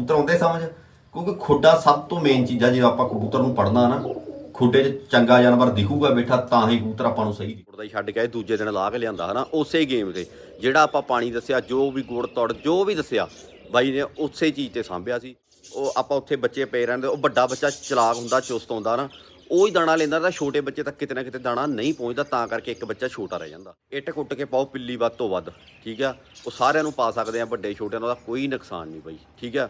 ਕਬੂਤਰ ਆਉਂਦੇ ਸਮਝ, ਕਿਉਂਕਿ ਖੁੱਡਾ ਸਭ ਤੋਂ ਮੇਨ ਚੀਜ਼ ਆ, ਜੇ ਆਪਾਂ ਕਬੂਤਰ ਨੂੰ ਪੜਨਾ ਨਾ, ਖੁੱਡੇ 'ਚ ਚੰਗਾ ਜਾਨਵਰ ਦਿਖੂਗਾ ਬੈਠਾ, ਤਾਂ ਹੀ ਕਬੂਤਰ ਆਪਾਂ ਨੂੰ ਸਹੀ ਗੁੜ ਹੀ ਛੱਡ ਕੇ ਦੂਜੇ ਦਿਨ ਲਾ ਕੇ ਲਿਆਂਦਾ, ਹਨਾ? ਉਸੇ ਗੇਮ ਤੇ, ਜਿਹੜਾ ਆਪਾਂ ਪਾਣੀ ਦੱਸਿਆ, ਜੋ ਵੀ ਗੁੜ, ਤੜ, ਜੋ ਵੀ ਦੱਸਿਆ, ਬਾਈ ਨੇ ਉਸੇ ਚੀਜ਼ ਤੇ ਸਾਂਭਿਆ ਸੀ। ਉਹ ਆਪਾਂ ਉੱਥੇ ਬੱਚੇ ਪਏ ਰਹਿੰਦੇ, ਉਹ ਵੱਡਾ ਬੱਚਾ ਚਲਾਕ ਹੁੰਦਾ, ਚੁਸਤ ਹੁੰਦਾ ਨਾ ਉਹ ਹੀ ਦਾਣਾ ਲੈਂਦਾ, ਤਾਂ ਛੋਟੇ ਬੱਚੇ ਤੱਕ ਕਿਤੇ ਨਾ ਕਿਤੇ ਦਾਣਾ ਨਹੀਂ ਪਹੁੰਚਦਾ, ਤਾਂ ਕਰਕੇ ਇੱਕ ਬੱਚਾ ਛੋਟਾ ਰਹਿ ਜਾਂਦਾ। ਇੱਟ ਕੁੱਟ ਕੇ ਪਾਓ ਪਿੱਲੀ ਵੱਧ ਤੋਂ ਵੱਧ, ਠੀਕ ਆ? ਉਹ ਸਾਰਿਆਂ ਨੂੰ ਪਾ ਸਕਦੇ ਆ ਵੱਡੇ ਛੋਟਿਆਂ ਦਾ ਕੋਈ ਨੁਕਸਾਨ ਨਹੀਂ ਬਾਈ, ਠੀਕ ਆ?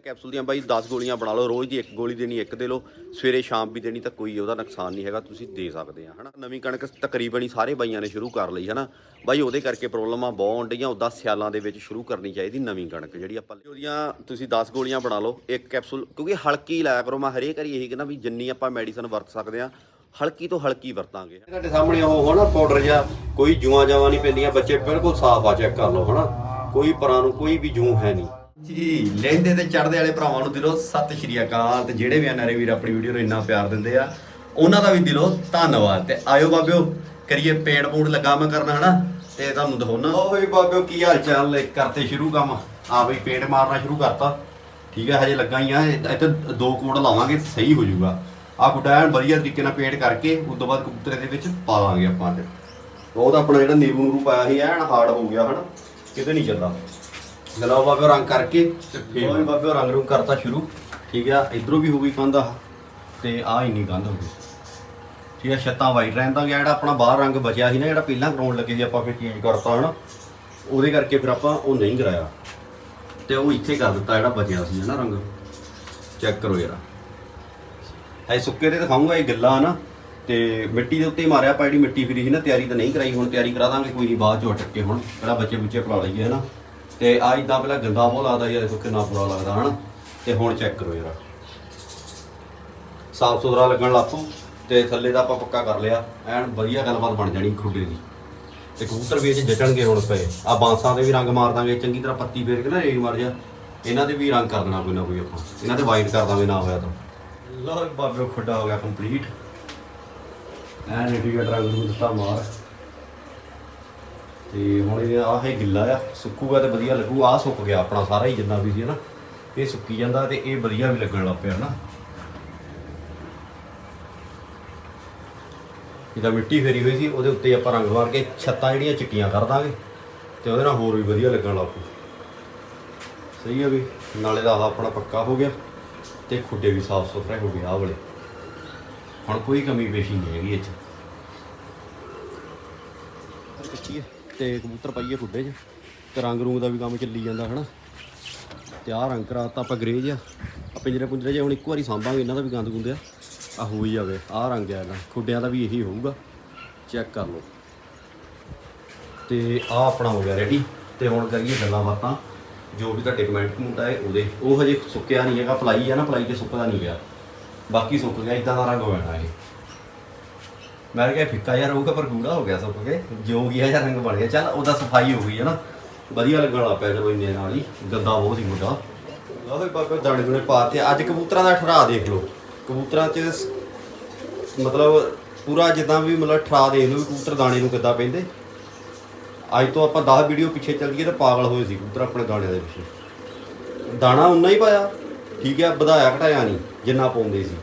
ਕੈਪਸੂਲ ਦੀਆਂ ਬਾਈ 10 ਗੋਲੀਆਂ ਬਣਾ ਲਓ, ਰੋਜ਼ ਦੀ ਇੱਕ ਗੋਲੀ ਦੇਣੀ, ਇੱਕ ਦੇ ਲਓ। ਸਵੇਰੇ ਸ਼ਾਮ ਵੀ ਦੇਣੀ ਤਾਂ ਕੋਈ ਉਹਦਾ ਨੁਕਸਾਨ ਨਹੀਂ ਹੈਗਾ, ਤੁਸੀਂ ਦੇ ਸਕਦੇ ਆ, ਹਨਾ। ਨਵੀਂ ਕਣਕ ਤਕਰੀਬਨ ਹੀ ਸਾਰੇ ਬਾਈਆਂ ਨੇ ਸ਼ੁਰੂ ਕਰ ਲਈ, ਹਨਾ। ਬਾਈ ਉਹਦੇ ਕਰਕੇ ਪ੍ਰੋਬਲਮਾਂ ਬਹੁਤ ਡਈਆਂ ਉਦਾਂ ਸਿਆਲਾਂ ਦੇ ਵਿੱਚ ਸ਼ੁਰੂ ਕਰਨੀ ਚਾਹੀਦੀ ਨਵੀਂ ਕਣਕ ਜਿਹੜੀ ਆਪਾਂ ਉਹਦੀਆਂ ਤੁਸੀਂ 10 ਗੋਲੀਆਂ ਬਣਾ ਲਓ, ਇੱਕ ਕੈਪਸੂਲ, ਕਿਉਂਕਿ ਹਲਕੀ ਲਾਇਆ ਕਰੋ, ਮੈਂ ਹਰੇਕ ਵਾਰੀ ਇਹੀ ਕਹਿੰਦਾ ਵੀ ਜਿੰਨੀ ਆਪਾਂ ਮੈਡੀਸਨ ਵਰਤ ਸਕਦੇ ਆ, ਹਲਕੀ ਤੋਂ ਹਲਕੀ ਵਰਤਾਂਗੇ। ਤੁਹਾਡੇ ਸਾਹਮਣੇ ਉਹ ਹੋਣਾ ਪਾਊਡਰ ਜਾਂ ਕੋਈ ਜੂਆਂ ਜਾਵਾਂ ਨਹੀਂ ਪੈਂਦੀਆਂ, ਬੱਚੇ ਬਿਲਕੁਲ ਸਾਫ਼ ਆ, ਚੈੱਕ ਕਰ ਲਓ, ਹਨਾ। ਕੋਈ ਪਰਾਂ ਨੂੰ ਕੋਈ ਵੀ ਜੂੰ ਹੈ ਨਹੀਂ। ਜੀ ਲੈਂਦੇ ਤੇ ਚੜਦੇ ਵਾਲੇ ਭਰਾਵਾਂ ਨੂੰ ਦਿਲੋਂ ਸਤਿ ਸ਼੍ਰੀ ਅਕਾਲ। ਤੇ ਜਿਹੜੇ ਵੀ ਅਨਾਰੇ ਵੀਰ ਆਪਣੀ ਵੀਡੀਓ ਨੂੰ ਇੰਨਾ ਪਿਆਰ ਦਿੰਦੇ ਆ, ਉਹਨਾਂ ਦਾ ਵੀ ਦਿਲੋਂ ਧੰਨਵਾਦ। ਤੇ ਆਇਓ ਬਾਬਿਓ, ਕਰੀਏ ਪੇੜ ਪੂੜ ਲੱਗਾ ਮੈਂ ਕਰਨਾ, ਹਨਾ? ਤੇ ਤੁਹਾਨੂੰ ਦਿਖਾਉਣਾ ਉਹ ਵੀ ਬਾਬਿਓ, ਕੀ ਹਾਲ ਚਾਲ ਲੈ ਕਰਤੇ ਸ਼ੁਰੂ ਕੰਮ। ਆ ਬਈ ਪੇੜ ਮਾਰਨਾ ਸ਼ੁਰੂ ਕਰਤਾ। ਠੀਕ ਹੈ ਹਜੇ ਲੱਗਾ ਹੀ ਆ। ਇੱਥੇ ਦੋ ਕੋਡ ਲਾਵਾਂਗੇ, ਸਹੀ ਹੋ ਜਾਊਗਾ। ਆ ਗੁੱਡਾ ਐਨ ਵਧੀਆ ਤਰੀਕੇ ਨਾਲ ਪੇਂਟ ਕਰਕੇ, ਉਸ ਤੋਂ ਬਾਅਦ ਕਬੂਤਰੇ ਦੇ ਵਿੱਚ ਪਾ ਦਾਂਗੇ ਆਪਾਂ ਤੇ ਉਹ ਤਾਂ ਆਪਣਾ ਜਿਹੜਾ ਨੀਰੂ ਨੂਰੂ ਪਾਇਆ ਸੀ, ਐਨ ਹਾਰਡ ਹੋ ਗਿਆ, ਹਨਾ? ਕਿਤੇ ਨਹੀਂ ਚੱਲਦਾ। ਗਲਾਓ ਬਾਬੇ ਰੰਗ ਕਰਕੇ ਤੇ ਫੇਰ ਵੀ ਬਾਬੇ ਰੰਗ ਰੂੰਗ ਕਰਤਾ ਸ਼ੁਰੂ। ਠੀਕ ਆ, ਇਧਰੋਂ ਵੀ ਹੋ ਗਈ ਕੰਧ ਆ ਤੇ ਆ ਇੰਨੀ ਕੰਧ ਹੋ ਗਈ। ਠੀਕ ਆ, ਛੱਤਾਂ ਵਾਈਟ ਰਹਿੰਦਾ ਗਿਆ, ਜਿਹੜਾ ਆਪਣਾ ਬਾਹਰ ਰੰਗ ਬਚਿਆ ਸੀ ਨਾ, ਜਿਹੜਾ ਪਹਿਲਾਂ ਕਰਾਉਣ ਲੱਗੇ ਸੀ, ਆਪਾਂ ਫਿਰ ਚੇਂਜ ਕਰਤਾ ਹਨਾ। ਉਹਦੇ ਕਰਕੇ ਫਿਰ ਆਪਾਂ ਉਹ ਨਹੀਂ ਕਰਾਇਆ। ਤੇ ਉਹ ਇੱਥੇ ਕਰ ਦਿੱਤਾ ਜਿਹੜਾ ਬਚਿਆ ਸੀ ਨਾ ਰੰਗ। ਚੈੱਕ ਕਰੋ ਯਾਰ ਐ ਸੁੱਕੇ ਤੇ ਦਿਖਾਉਂਗਾ ਇਹ ਗੱਲਾਂ ਨਾ ਤੇ ਮਿੱਟੀ ਦੇ ਉੱਤੇ ਹੀ ਮਾਰਿਆ ਆਪਾਂ ਜਿਹੜੀ ਮਿੱਟੀ ਫਰੀ ਸੀ ਨਾ, ਤਿਆਰੀ ਤਾਂ ਨਹੀਂ ਕਰਾਈ, ਹੁਣ ਤਿਆਰੀ ਕਰਾ ਦਾਂਗੇ, ਕੋਈ ਨਹੀਂ ਬਾਅਦ 'ਚੋਂ ਅਟਕ ਕੇ ਹੁਣ ਪਹਿਲਾਂ ਬੱਚੇ ਬੁੱਚੇ ਪਲਾ ਲਈਏ ਹੈ ਨਾ ਤੇ ਆ ਇਦਾਂ ਪਹਿਲਾਂ ਗੰਦਾ ਬਹੁਤ ਲੱਗਦਾ ਯਾਰ, ਦੇਖੋ ਕਿੰਨਾ ਬੁਰਾ ਲੱਗਦਾ, ਹਨਾ? ਤੇ ਹੁਣ ਚੈੱਕ ਕਰੋ ਯਾਰ। ਸਾਫ਼ ਸੁਥਰਾ ਲੱਗਣ ਲੱਪੂ ਤੇ ਥੱਲੇ ਦਾ ਆਪਾਂ ਪੱਕਾ ਕਰ ਲਿਆ। ਐਨ ਵਧੀਆ ਗੱਲਬਾਤ ਬਣ ਜਾਣੀ ਖੁੱਡੇ ਦੀ। ਤੇ ਕਬੂਤਰ ਵੀ ਇਹ 'ਚ ਹੁਣ ਪਏ। ਆ ਬਾਂਸਾਂ ਦੇ ਵੀ ਰੰਗ ਮਾਰ ਦਾਂਗੇ, ਚੰਗੀ ਤਰ੍ਹਾਂ ਪੱਤੀ ਫੇਰ ਕੇ ਨਾ ਰੇਗ ਮਾਰ ਜਾ। ਇਹਨਾਂ ਦੇ ਵੀ ਰੰਗ ਕਰ ਦੇਣਾ ਕੋਈ ਨਾ ਕੋਈ ਆਪਾਂ। ਇਹਨਾਂ ਤੇ ਵਾਈਟ ਕਰ ਦਾਂਗੇ ਨਾ ਹੋਇਆ ਤਾਂ। ਲੋ ਬਾਬੇ, ਖੁੱਡਾ ਹੋ ਗਿਆ ਕੰਪਲੀਟ ਐਨ ਐ ਨੇਟੀਗੇਟ ਰੰਗ ਨੂੰ ਦਿੱਤਾ ਮਾਰ। ਤੇ ਹੁਣ ਇਹ ਆਹ ਹੈ ਗਿੱਲਾ ਆ, ਸੁੱਕੂਗਾ ਤੇ ਵਧੀਆ ਲੱਗੂ। ਆਹ ਸੁੱਕ ਗਿਆ ਆਪਣਾ ਸਾਰਾ ਹੀ ਜਿੰਨਾ ਵੀ ਸੀ ਨਾ, ਇਹ ਸੁੱਕੀ ਜਾਂਦਾ ਤੇ ਇਹ ਵਧੀਆ ਵੀ ਲੱਗਣ ਲੱਗ ਪਿਆ ਨਾ। ਇਹਦਾ ਮਿੱਟੀ ਫੇਰੀ ਹੋਈ ਸੀ, ਉਹਦੇ ਉੱਤੇ ਆਪਾਂ ਰੰਗ ਮਾਰ ਕੇ ਛੱਤਾਂ ਜਿਹੜੀਆਂ ਚਿੱਟੀਆਂ ਕਰ ਦਾਂਗੇ ਤੇ ਉਹਦੇ ਨਾਲ ਹੋਰ ਵੀ ਵਧੀਆ ਲੱਗਣ ਲੱਗ ਪੂ ਸਹੀ ਹੈ ਵੀ, ਨਾਲੇ ਦਾ ਆਹ ਆਪਣਾ ਪੱਕਾ ਹੋ ਗਿਆ ਤੇ ਖੁੱਡੇ ਵੀ ਸਾਫ਼ ਸੁਥਰੇ ਹੋ ਗਏ ਆਹ ਵਾਲੇ। ਹੁਣ ਕੋਈ ਕਮੀ ਪੇਸ਼ੀ ਨਹੀਂ ਹੈਗੀ ਇਹ 'ਚ। ਕੱਚੀ ਹੈ ਤੇ ਕਬੂਤਰ ਪਾਈਏ ਖੁੱਡੇ 'ਚ, ਤੇ ਰੰਗ ਰੂੰਗ ਦਾ ਵੀ ਕੰਮ ਚੱਲੀ ਜਾਂਦਾ, ਹਨਾ? ਤੇ ਆਹ ਰੰਗ ਕਰਾਤਾ ਆਪਾਂ ਗ੍ਰੇਜ ਆ। ਆ ਪਿੰਜਰੇ ਪੁੰਜਰੇ ਜੇ ਹੁਣ ਇੱਕ ਵਾਰੀ ਸਾਂਭਾਂਗੇ, ਇਹਨਾਂ ਦਾ ਵੀ ਗੰਦ ਗੁੰਦ ਆ। ਆ ਹੋ ਹੀ ਜਾਵੇ, ਆਹ ਰੰਗ ਆ ਇਹਦਾ। ਖੁੱਡਿਆਂ ਦਾ ਵੀ ਇਹੀ ਹੋਊਗਾ। ਚੈੱਕ ਕਰ ਲਓ। ਤੇ ਆਹ ਆਪਣਾ ਹੋ ਗਿਆ ਰੈਡੀ ਤੇ ਹੁਣ ਕਰੀਏ ਗੱਲਾਂ ਬਾਤਾਂ। ਜੋ ਵੀ ਤੁਹਾਡੇ ਕਮੈਂਟ ਕਮੂਟ ਆਏ, ਉਹਦੇ। ਉਹ ਹਜੇ ਸੁੱਕਿਆ ਨਹੀਂ ਹੈਗਾ, ਪਲਾਈ ਆ ਨਾ, ਪਲਾਈ ਤੇ ਸੁੱਕਦਾ ਨਹੀਂ ਗਿਆ। ਬਾਕੀ ਸੁੱਕ ਗਿਆ ਇਦਾਂ ਦਾ ਰੰਗ ਹੋ ਜਾਣਾ ਇਹ। ਮੈਂ ਕਿਹਾ ਫਿੱਕਾ ਜਿਹਾ ਹੋਊਗਾ ਪਰ ਗੂੜਾ ਹੋ ਗਿਆ ਸੁੱਕ ਕੇ। ਜੋ ਗਿਆ ਯਾਰ ਰੰਗ ਬਣ ਗਿਆ। ਚੱਲ, ਉਹਦਾ ਸਫ਼ਾਈ ਹੋ ਗਈ ਹੈ ਨਾ। ਵਧੀਆ ਲੱਗਣ ਲੱਗ ਪਿਆ ਚਲੋ ਇੰਨੇ ਨਾਲ ਹੀ। ਗੰਦਾ ਬਹੁਤ ਹੀ ਮੁੰਡਾ। ਲਓ ਬਾਬੇ ਦਾਣੇ ਦੁਣੇ ਪਾਤੇ ਅੱਜ ਕਬੂਤਰਾਂ ਦਾ ਠਰਾ ਦੇਖ ਲਓ। ਕਬੂਤਰਾਂ 'ਚ ਮਤਲਬ ਪੂਰਾ ਜਿੱਦਾਂ ਵੀ ਮਤਲਬ ਠਰਾ ਦੇਖ ਲਓ ਵੀ ਕਬੂਤਰ ਦਾਣੇ ਨੂੰ ਕਿੱਦਾਂ ਪੈਂਦੇ। ਅੱਜ ਤੋਂ ਆਪਾਂ 10 ਵੀਡੀਓ ਪਿੱਛੇ ਚੱਲ ਗਏ ਤਾਂ ਪਾਗਲ ਹੋਏ ਸੀ ਕਬੂਤਰ ਆਪਣੇ ਦਾਣਿਆਂ ਦੇ ਪਿੱਛੇ। ਦਾਣਾ ਉਨਾ ਹੀ ਪਾਇਆ। ਠੀਕ ਹੈ, ਵਧਾਇਆ ਘਟਾਇਆ ਨਹੀਂ, ਜਿੰਨਾ ਪਾਉਂਦੇ ਸੀ।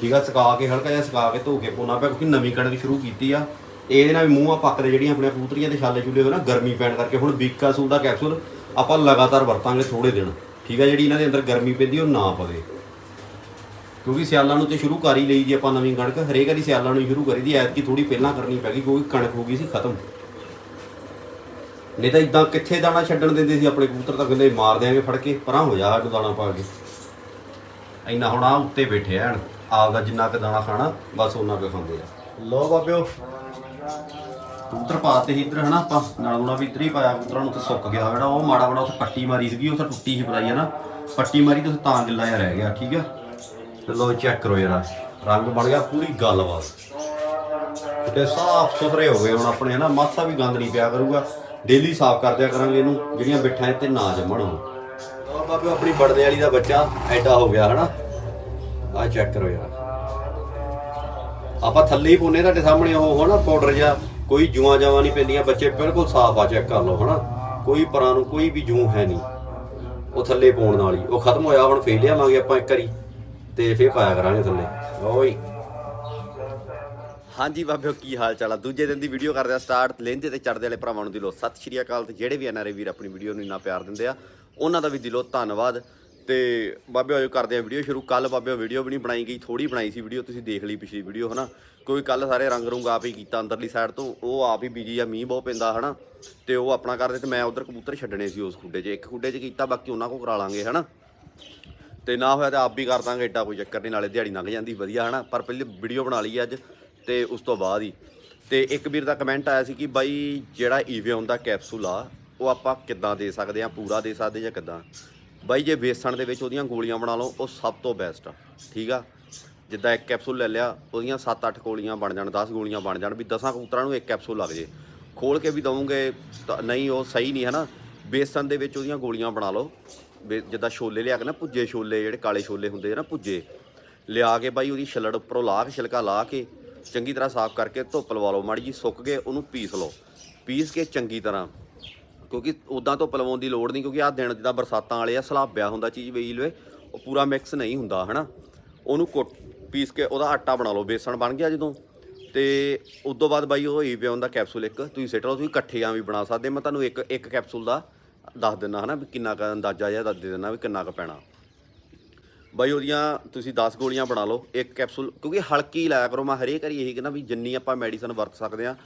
ਠੀਕ ਆ ਸੁਕਾ ਕੇ, ਹਲਕਾ ਜਿਹਾ ਸੁਕਾ ਕੇ ਧੋ ਕੇ ਪਾਉਣਾ ਪਿਆ, ਕਿਉਂਕਿ ਨਵੀਂ ਕਣਕ ਸ਼ੁਰੂ ਕੀਤੀ ਆ। ਇਹਦੇ ਨਾਲ ਵੀ ਮੂੰਹਾਂ ਪੱਕਦੇ ਜਿਹੜੀਆਂ ਆਪਣੀਆਂ ਕਬੂਤਰੀਆਂ ਦੇ ਛਾਲੇ ਛੁੱਲੇ ਹੋਏ ਨਾ, ਗਰਮੀ ਪੈਣ ਕਰਕੇ ਹੁਣ ਬੀਕਾਸੂਲ ਦਾ ਕੈਪਸੂਲ ਆਪਾਂ ਲਗਾਤਾਰ ਵਰਤਾਂਗੇ ਥੋੜੇ ਦਿਨ। ਠੀਕ ਆ ਜਿਹੜੀ ਇਹਨਾਂ ਦੇ ਅੰਦਰ ਗਰਮੀ ਪੈਂਦੀ ਉਹ ਨਾ ਪਵੇ। ਕਿਉਂਕਿ ਸਿਆਲਾਂ ਨੂੰ ਤੇ ਸ਼ੁਰੂ ਕਰ ਹੀ ਲਈ ਜੀ ਆਪਾਂ ਨਵੀਂ ਕਣਕ। ਹਰੇਕ ਵਾਰੀ ਸਿਆਲਾਂ ਨੂੰ ਹੀ ਸ਼ੁਰੂ ਕਰੀ ਦੀ ਐਤਕੀ ਥੋੜੀ ਪਹਿਲਾਂ ਕਰਨੀ ਪੈ ਗਈ, ਕਿਉਂਕਿ ਕਣਕ ਹੋ ਗਈ ਸੀ, ਖਤਮ। ਨਹੀਂ ਤਾਂ ਇਦਾਂ ਕਿੱਥੇ ਦਾਣਾ ਛੱਡਣ ਦਿੰਦੇ ਸੀ ਆਪਣੇ ਕਬੂਤਰ, ਤਾਂ ਕਹਿੰਦੇ ਮਾਰ ਦਿਆਂਗੇ ਫੜ ਕੇ, ਪਰਾਂ ਹੋ ਜਾ ਸਾਡੂ ਦਾਣਾ ਪਾ ਕੇ। ਇੰਨਾ ਹੁਣ ਆ ਉੱਤੇ ਬੈਠੇ ਆਣ ਆਪਦਾ ਜਿੰਨਾ ਕੁ ਦਾਣਾ ਖਾਣਾ, ਬਸ ਉਹਨਾਂ ਕੁ ਖਾਂਦੇ ਆ। ਲੋ ਬਾਬਿਓ, ਕਬੂਤਰ ਪਾਤੇ ਸੀ ਇੱਧਰ, ਹਨਾ ਆਪਾਂ, ਨਾਲ ਉਹਨਾਂ ਵੀ ਇੱਧਰ ਹੀ ਪਾਇਆ ਕਬੂਤਰਾਂ ਨੂੰ ਤੇ ਸੁੱਕ ਗਿਆ ਜਿਹੜਾ, ਉਹ ਮਾੜਾ ਮਾੜਾ ਉੱਥੇ ਪੱਟੀ ਮਾਰੀ ਸੀਗੀ, ਉਹ ਤਾਂ ਟੁੱਟੀ ਸੀ ਪਲਾਈ ਹੈ ਪੱਟੀ ਮਾਰੀ ਤੇ ਤਾਂ ਗਿੱਲਾ ਜਿਹਾ ਰਹਿ ਗਿਆ, ਠੀਕ ਆ। ਤੇ ਲੋ ਚੈੱਕ ਕਰੋ ਯਾਰ ਰੰਗ ਬਣ ਗਿਆ, ਪੂਰੀ ਗੱਲਬਾਤ। ਤੇ ਸਾਫ਼ ਸੁਥਰੇ ਹੋ ਗਏ ਹੁਣ ਆਪਣੇ, ਹਨਾ, ਮਾਸਾ ਵੀ ਗੰਦ ਨਹੀਂ ਪਿਆ ਕਰੂਗਾ। ਡੇਲੀ ਸਾਫ਼ ਕਰ ਦਿਆ ਕਰਾਂਗੇ ਇਹਨੂੰ, ਜਿਹੜੀਆਂ ਬਿੱਠਾਂ ਤੇ ਨਾ ਜੰਮਣ ਹੁਣ। ਆ ਬਾਬੇ ਆਪਣੀ ਬੜਦੇ ਵਾਲੀ ਦਾ ਬੱਚਾ ਐਡਾ ਹੋ ਗਿਆ, ਹਨਾ। ਆ ਚੈੱਕ ਕਰੋ ਯਾਰ। ਆਪਾਂ ਥੱਲੇ ਹੀ ਪਾਉਨੇ ਤੁਹਾਡੇ ਸਾਹਮਣੇ ਉਹ, ਹਨਾ ਪਾਊਡਰ ਜਾਂ ਕੋਈ ਜੂਆਂ ਜਾਵਾਂ ਨਹੀਂ ਪੈਂਦੀਆਂ, ਬੱਚੇ ਬਿਲਕੁਲ ਸਾਫ਼ ਆ ਚੈੱਕ ਕਰ ਲਓ, ਹਨਾ। ਕੋਈ ਪਰਾਂ ਨੂੰ ਕੋਈ ਵੀ ਜੂੰ ਹੈ ਨਹੀਂ। ਉਹ ਥੱਲੇ ਪਾਉਣ ਨਾਲ ਹੀ। ਉਹ ਖਤਮ ਹੋਇਆ, ਹੁਣ ਫੇਰ ਲਿਆਵਾਂਗੇ ਆਪਾਂ ਇੱਕ ਵਾਰੀ। ਤੇ ਫੇਰ ਪਾਇਆ ਕਰਾਂਗੇ ਥੱਲੇ। ਓਏ ਹਾਂਜੀ ਬਾਬਿਓ, ਕੀ ਹਾਲ ਚਾਲ ਆ? ਦੂਜੇ ਦਿਨ ਦੀ ਵੀਡੀਓ ਕਰਦੇ ਆ ਸਟਾਰਟ ਲਹਿੰਦੇ ਤੇ ਚੜਦੇ ਵਾਲੇ ਭਰਾਵਾਂ ਨੂੰ ਦਿਲੋਂ ਸਤਿ ਸ਼੍ਰੀ ਅਕਾਲ। ਤੇ ਜਿਹੜੇ ਵੀ ਐਨਆਰਏ ਵੀਰ ਆਪਣੀ ਵੀਡੀਓ ਨੂੰ ਇੰਨਾ ਪਿਆਰ ਦਿੰਦੇ ਆ, ਉਹਨਾਂ ਦਾ ਵੀ ਦਿਲੋਂ ਧੰਨਵਾਦ। ਤੇ ਬਾਬੇ ਆਜੋ ਕਰਦੇ ਆ ਵੀਡੀਓ ਸ਼ੁਰੂ। ਕੱਲ ਬਾਬੇ ਵੀਡੀਓ ਵੀ ਨਹੀਂ ਬਣਾਈ ਗਈ ਥੋੜੀ ਬਣਾਈ ਸੀ ਵੀਡੀਓ ਤੁਸੀਂ ਦੇਖ ਲਈ ਪਿਛਲੀ ਵੀਡੀਓ ਹਨਾ? ਕੋਈ ਕੱਲ ਸਾਰੇ ਰੰਗ ਰੁੰਗ ਆਪ ਹੀ ਕੀਤਾ ਅੰਦਰਲੀ ਸਾਈਡ ਤੋਂ। ਉਹ ਆਪ ਹੀ ਬੀਜੀ ਆ, ਮੀਂਹ ਬਹੁਤ ਪੈਂਦਾ, ਹਨਾ? ਤੇ ਉਹ ਆਪਣਾ ਕਰਦੇ ਤੇ ਮੈਂ ਉਧਰ ਕਬੂਤਰ ਛੱਡਣੇ ਸੀ ਉਸ ਖੁੱਡੇ 'ਚ। ਇੱਕ ਖੁੱਡੇ 'ਚ ਕੀਤਾ, ਬਾਕੀ ਉਹਨਾਂ ਕੋ ਕਰਾ ਲਾਂਗੇ, ਹਨਾ? ਤੇ ਨਾ ਹੋਇਆ ਤਾਂ ਆਪ ਵੀ ਕਰ ਦਾਂਗੇ, ਏਡਾ ਕੋਈ ਚੱਕਰ ਨਹੀਂ, ਨਾਲੇ ਦਿਹਾੜੀ ਲੰਘ ਜਾਂਦੀ, ਵਧੀਆ, ਹਨਾ? ਪਰ ਪਹਿਲੇ ਵੀਡੀਓ ਬਣਾ ਲਈ ਅੱਜ, ਤੇ ਉਸ ਤੋਂ ਬਾਅਦ ਹੀ। ਤੇ ਇੱਕ ਵੀਰ ਦਾ ਕਮੈਂਟ ਆਇਆ ਸੀ ਕਿ ਬਾਈ, ਜਿਹੜਾ ਈਵੀਓਨ ਦਾ ਕੈਪਸੂਲ ਆ, ਉਹ ਆਪਾਂ ਕਿੱਦਾਂ ਦੇ ਸਕਦੇ ਆ, ਪੂਰਾ ਦੇ ਸਕਦੇ ਜਾਂ ਕਿੱਦਾਂ? ਬਾਈ ਜੇ ਬੇਸਣ ਦੇ ਵਿੱਚ ਉਹਦੀਆਂ ਗੋਲੀਆਂ ਬਣਾ ਲਓ, ਉਹ ਸਭ ਤੋਂ ਬੈਸਟ ਆ, ਠੀਕ ਆ? ਜਿੱਦਾਂ ਇੱਕ ਕੈਪਸੂਲ ਲੈ ਲਿਆ, ਉਹਦੀਆਂ 7-8 ਗੋਲੀਆਂ ਬਣ ਜਾਣ 10 ਗੋਲੀਆਂ ਬਣ ਜਾਣ, ਵੀ 10 ਕਬੂਤਰਾਂ ਨੂੰ ਇੱਕ ਕੈਪਸੂਲ ਲੱਗ ਜੇ। ਖੋਲ ਕੇ ਵੀ ਦਵੋਗੇ ਤਾਂ ਨਹੀਂ, ਉਹ ਸਹੀ ਨਹੀਂ ਹੈ ਨਾ ਬੇਸਣ ਦੇ ਵਿੱਚ ਉਹਦੀਆਂ ਗੋਲੀਆਂ ਬਣਾ ਲਓ, ਬੇ- ਜਿੱਦਾਂ ਛੋਲੇ ਲਿਆ ਕੇ ਨਾ, ਭੁੱਜੇ ਛੋਲੇ, ਜਿਹੜੇ ਕਾਲੇ ਛੋਲੇ ਹੁੰਦੇ ਆ ਨਾ, ਭੁੱਜੇ। ਲਿਆ ਕੇ ਬਾਈ ਉਹਦੀ ਛਿਲੜ ਉੱਪਰੋਂ ਲਾ ਕੇ, ਛਿਲਕਾ ਲਾ ਕੇ, ਚੰਗੀ ਤਰ੍ਹਾਂ ਸਾਫ਼ ਕਰਕੇ ਧੁੱਪ ਲਵਾ ਲਓ, ਮਾੜੀ ਜੀ ਸੁੱਕ ਗਏ, ਉਹਨੂੰ ਪੀਸ ਲਓ। ਪੀਸ ਕੇ ਚੰਗੀ ਤਰ੍ਹਾਂ ਕਿਉਂਕਿ ਉਦਾਂ ਤੋਂ ਪਲਵਾਉਣ ਦੀ ਲੋੜ ਨਹੀਂ, ਕਿਉਂਕਿ ਆਹ ਦਿਨ ਜਿੱਦਾਂ ਬਰਸਾਤਾਂ ਵਾਲੇ ਆ, ਸਲਾਬਿਆ ਹੁੰਦਾ ਚੀਜ਼ ਵੇਈ ਲਵੇ, ਉਹ ਪੂਰਾ ਮਿਕਸ ਨਹੀਂ ਹੁੰਦਾ, ਹਨਾ? ਉਹਨੂੰ ਕੁੱਟ ਪੀਸ ਕੇ ਉਹਦਾ ਆਟਾ ਬਣਾ ਲਓ, ਬੇਸਣ ਬਣ ਗਿਆ ਜਦੋਂ। ਤੇ ਉਸ ਤੋਂ ਬਾਅਦ ਬਾਈ ਉਹ ਇਹੀ ਪਿਆ ਹੁੰਦਾ ਕੈਪਸੂਲ ਇੱਕ, ਤੁਸੀਂ ਸਿੱਟ ਲਓ, ਤੁਸੀਂ ਇਕੱਠੇ ਆ ਵੀ ਬਣਾ ਸਕਦੇ, ਮੈਂ ਤੁਹਾਨੂੰ ਇੱਕ ਇੱਕ ਕੈਪਸੂਲ ਦਾ ਦੱਸ ਦਿੰਦਾ, ਹਨਾ, ਵੀ ਕਿੰਨਾ ਕੁ ਅੰਦਾਜ਼ਾ ਜਿਹਾ ਦੱਸ ਦੇ ਦਿੰਦਾ ਵੀ ਕਿੰਨਾ ਕੁ ਪੈਣਾ। ਬਾਈ ਉਹਦੀਆਂ ਤੁਸੀਂ 10 ਗੋਲੀਆਂ ਬਣਾ ਲਓ, ਇੱਕ ਕੈਪਸੂਲ ਕਿਉਂਕਿ ਹਲਕੀ ਲਾਇਆ ਕਰੋ, ਮੈਂ ਹਰੇਕ ਵਾਰੀ ਇਹੀ ਕਹਿੰਦਾ ਵੀ ਜਿੰਨੀ ਆਪਾਂ ਮੈਡੀਸਨ ਵਰਤ ਸਕਦੇ ਆ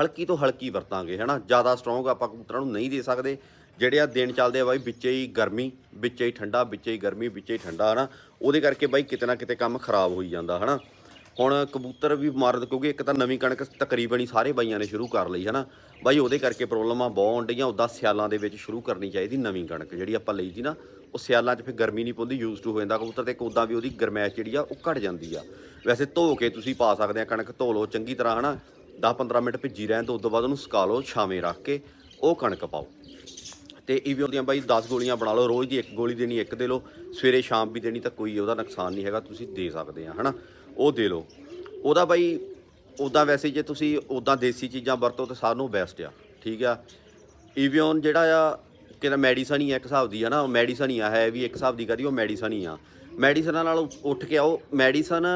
ਹਲਕੀ ਤੋਂ ਹਲਕੀ ਵਰਤਾਂਗੇ, ਹਨਾ? ਜ਼ਿਆਦਾ ਸਟਰੋਂਗ ਆਪਾਂ ਕਬੂਤਰਾਂ ਨੂੰ ਨਹੀਂ ਦੇ ਸਕਦੇ। ਜਿਹੜੇ ਆ ਦਿਨ ਚੱਲਦੇ ਆ ਬਾਈ, ਵਿੱਚੇ ਹੀ ਗਰਮੀ, ਵਿੱਚੇ ਹੀ ਠੰਡਾ, ਵਿੱਚੇ ਹੀ ਗਰਮੀ, ਵਿੱਚੇ ਹੀ ਠੰਡਾ, ਹਨਾ? ਉਹਦੇ ਕਰਕੇ ਬਾਈ ਕਿਤੇ ਨਾ ਕਿਤੇ ਕੰਮ ਖਰਾਬ ਹੋਈ ਜਾਂਦਾ, ਹਨਾ? ਹੁਣ ਕਬੂਤਰ ਵੀ ਮਾਰਦ ਕਿਉਂਕਿ ਇੱਕ ਤਾਂ ਨਵੀਂ ਕਣਕ ਤਕਰੀਬਨ ਹੀ ਸਾਰੇ ਬਾਈਆਂ ਨੇ ਸ਼ੁਰੂ ਕਰ ਲਈ, ਹਨਾ? ਬਾਈ ਉਹਦੇ ਕਰਕੇ ਪ੍ਰੋਬਲਮਾਂ ਬਹੁਤ ਆਉਂਦੀਆਂ ਉਦਾਂ ਸਿਆਲਾਂ ਦੇ ਵਿੱਚ ਸ਼ੁਰੂ ਕਰਨੀ ਚਾਹੀਦੀ ਨਵੀਂ ਕਣਕ, ਜਿਹੜੀ ਆਪਾਂ ਲਈ ਸੀ ਨਾ, ਉਹ ਸਿਆਲਾਂ 'ਚ ਫਿਰ ਗਰਮੀ ਨਹੀਂ ਪਉਂਦੀ ਯੂਜ਼ ਟੂ ਹੋ ਜਾਂਦਾ ਕਬੂਤਰ ਤੇ ਉਦਾਂ ਵੀ ਉਹਦੀ ਗਰਮੈਸ਼ ਜਿਹੜੀ ਆ, ਉਹ ਘਟ ਜਾਂਦੀ ਆ। ਵੈਸੇ ਧੋ ਕੇ ਤੁਸੀਂ ਪਾ ਸਕਦੇ ਆ ਕਣਕ, ਧੋ ਲਓ ਚੰਗੀ ਤਰ੍ਹਾਂ, ਹਨਾ? 10-15 ਮਿੰਟ ਭਿੱਜੀ ਰਹਿਣ ਤੋਂ, ਉਸ ਤੋਂ ਬਾਅਦ ਉਹਨੂੰ ਸੁਕਾ ਲਓ ਛਾਵੇਂ ਰੱਖ ਕੇ, ਉਹ ਕਣਕ ਪਾਓ। ਤੇ ਈਵੀਓ ਦੀਆਂ ਬਾਈ 10 ਗੋਲੀਆਂ ਬਣਾ ਲਓ, ਰੋਜ਼ ਦੀ ਇੱਕ ਗੋਲੀ ਦੇਣੀ, ਇੱਕ ਦੇ ਲਓ। ਸਵੇਰੇ ਸ਼ਾਮ ਵੀ ਦੇਣੀ ਤਾਂ ਕੋਈ ਉਹਦਾ ਨੁਕਸਾਨ ਨਹੀਂ ਹੈਗਾ, ਤੁਸੀਂ ਦੇ ਸਕਦੇ ਆ, ਹਨਾ? ਉਹ ਦੇ ਲਓ। ਉਹਦਾ ਬਾਈ ਉਦਾਂ ਵੈਸੇ ਜੇ ਤੁਸੀਂ ਉਦਾਂ ਦੇਸੀ ਚੀਜ਼ਾਂ ਵਰਤੋ ਤਾਂ ਸਾਰਿਆਂ ਨੂੰ ਬੈਸਟ ਆ, ਠੀਕ ਆ? ਈਵਿਓਨ ਜਿਹੜਾ ਆ ਕਿਹਦਾ ਮੈਡੀਸਨ ਹੀ ਆ ਇੱਕ ਹਿਸਾਬ ਦੀ ਆ ਨਾ ਮੈਡੀਸਨ ਹੀ ਆ, ਹੈ ਵੀ ਇੱਕ ਹਿਸਾਬ ਦੀ ਕਹਦੀ, ਉਹ ਮੈਡੀਸਨ ਹੀ ਆ। ਮੈਡੀਸਨਾਂ ਨਾਲ ਉੱਠ ਕੇ ਆਓ। ਮੈਡੀਸਨ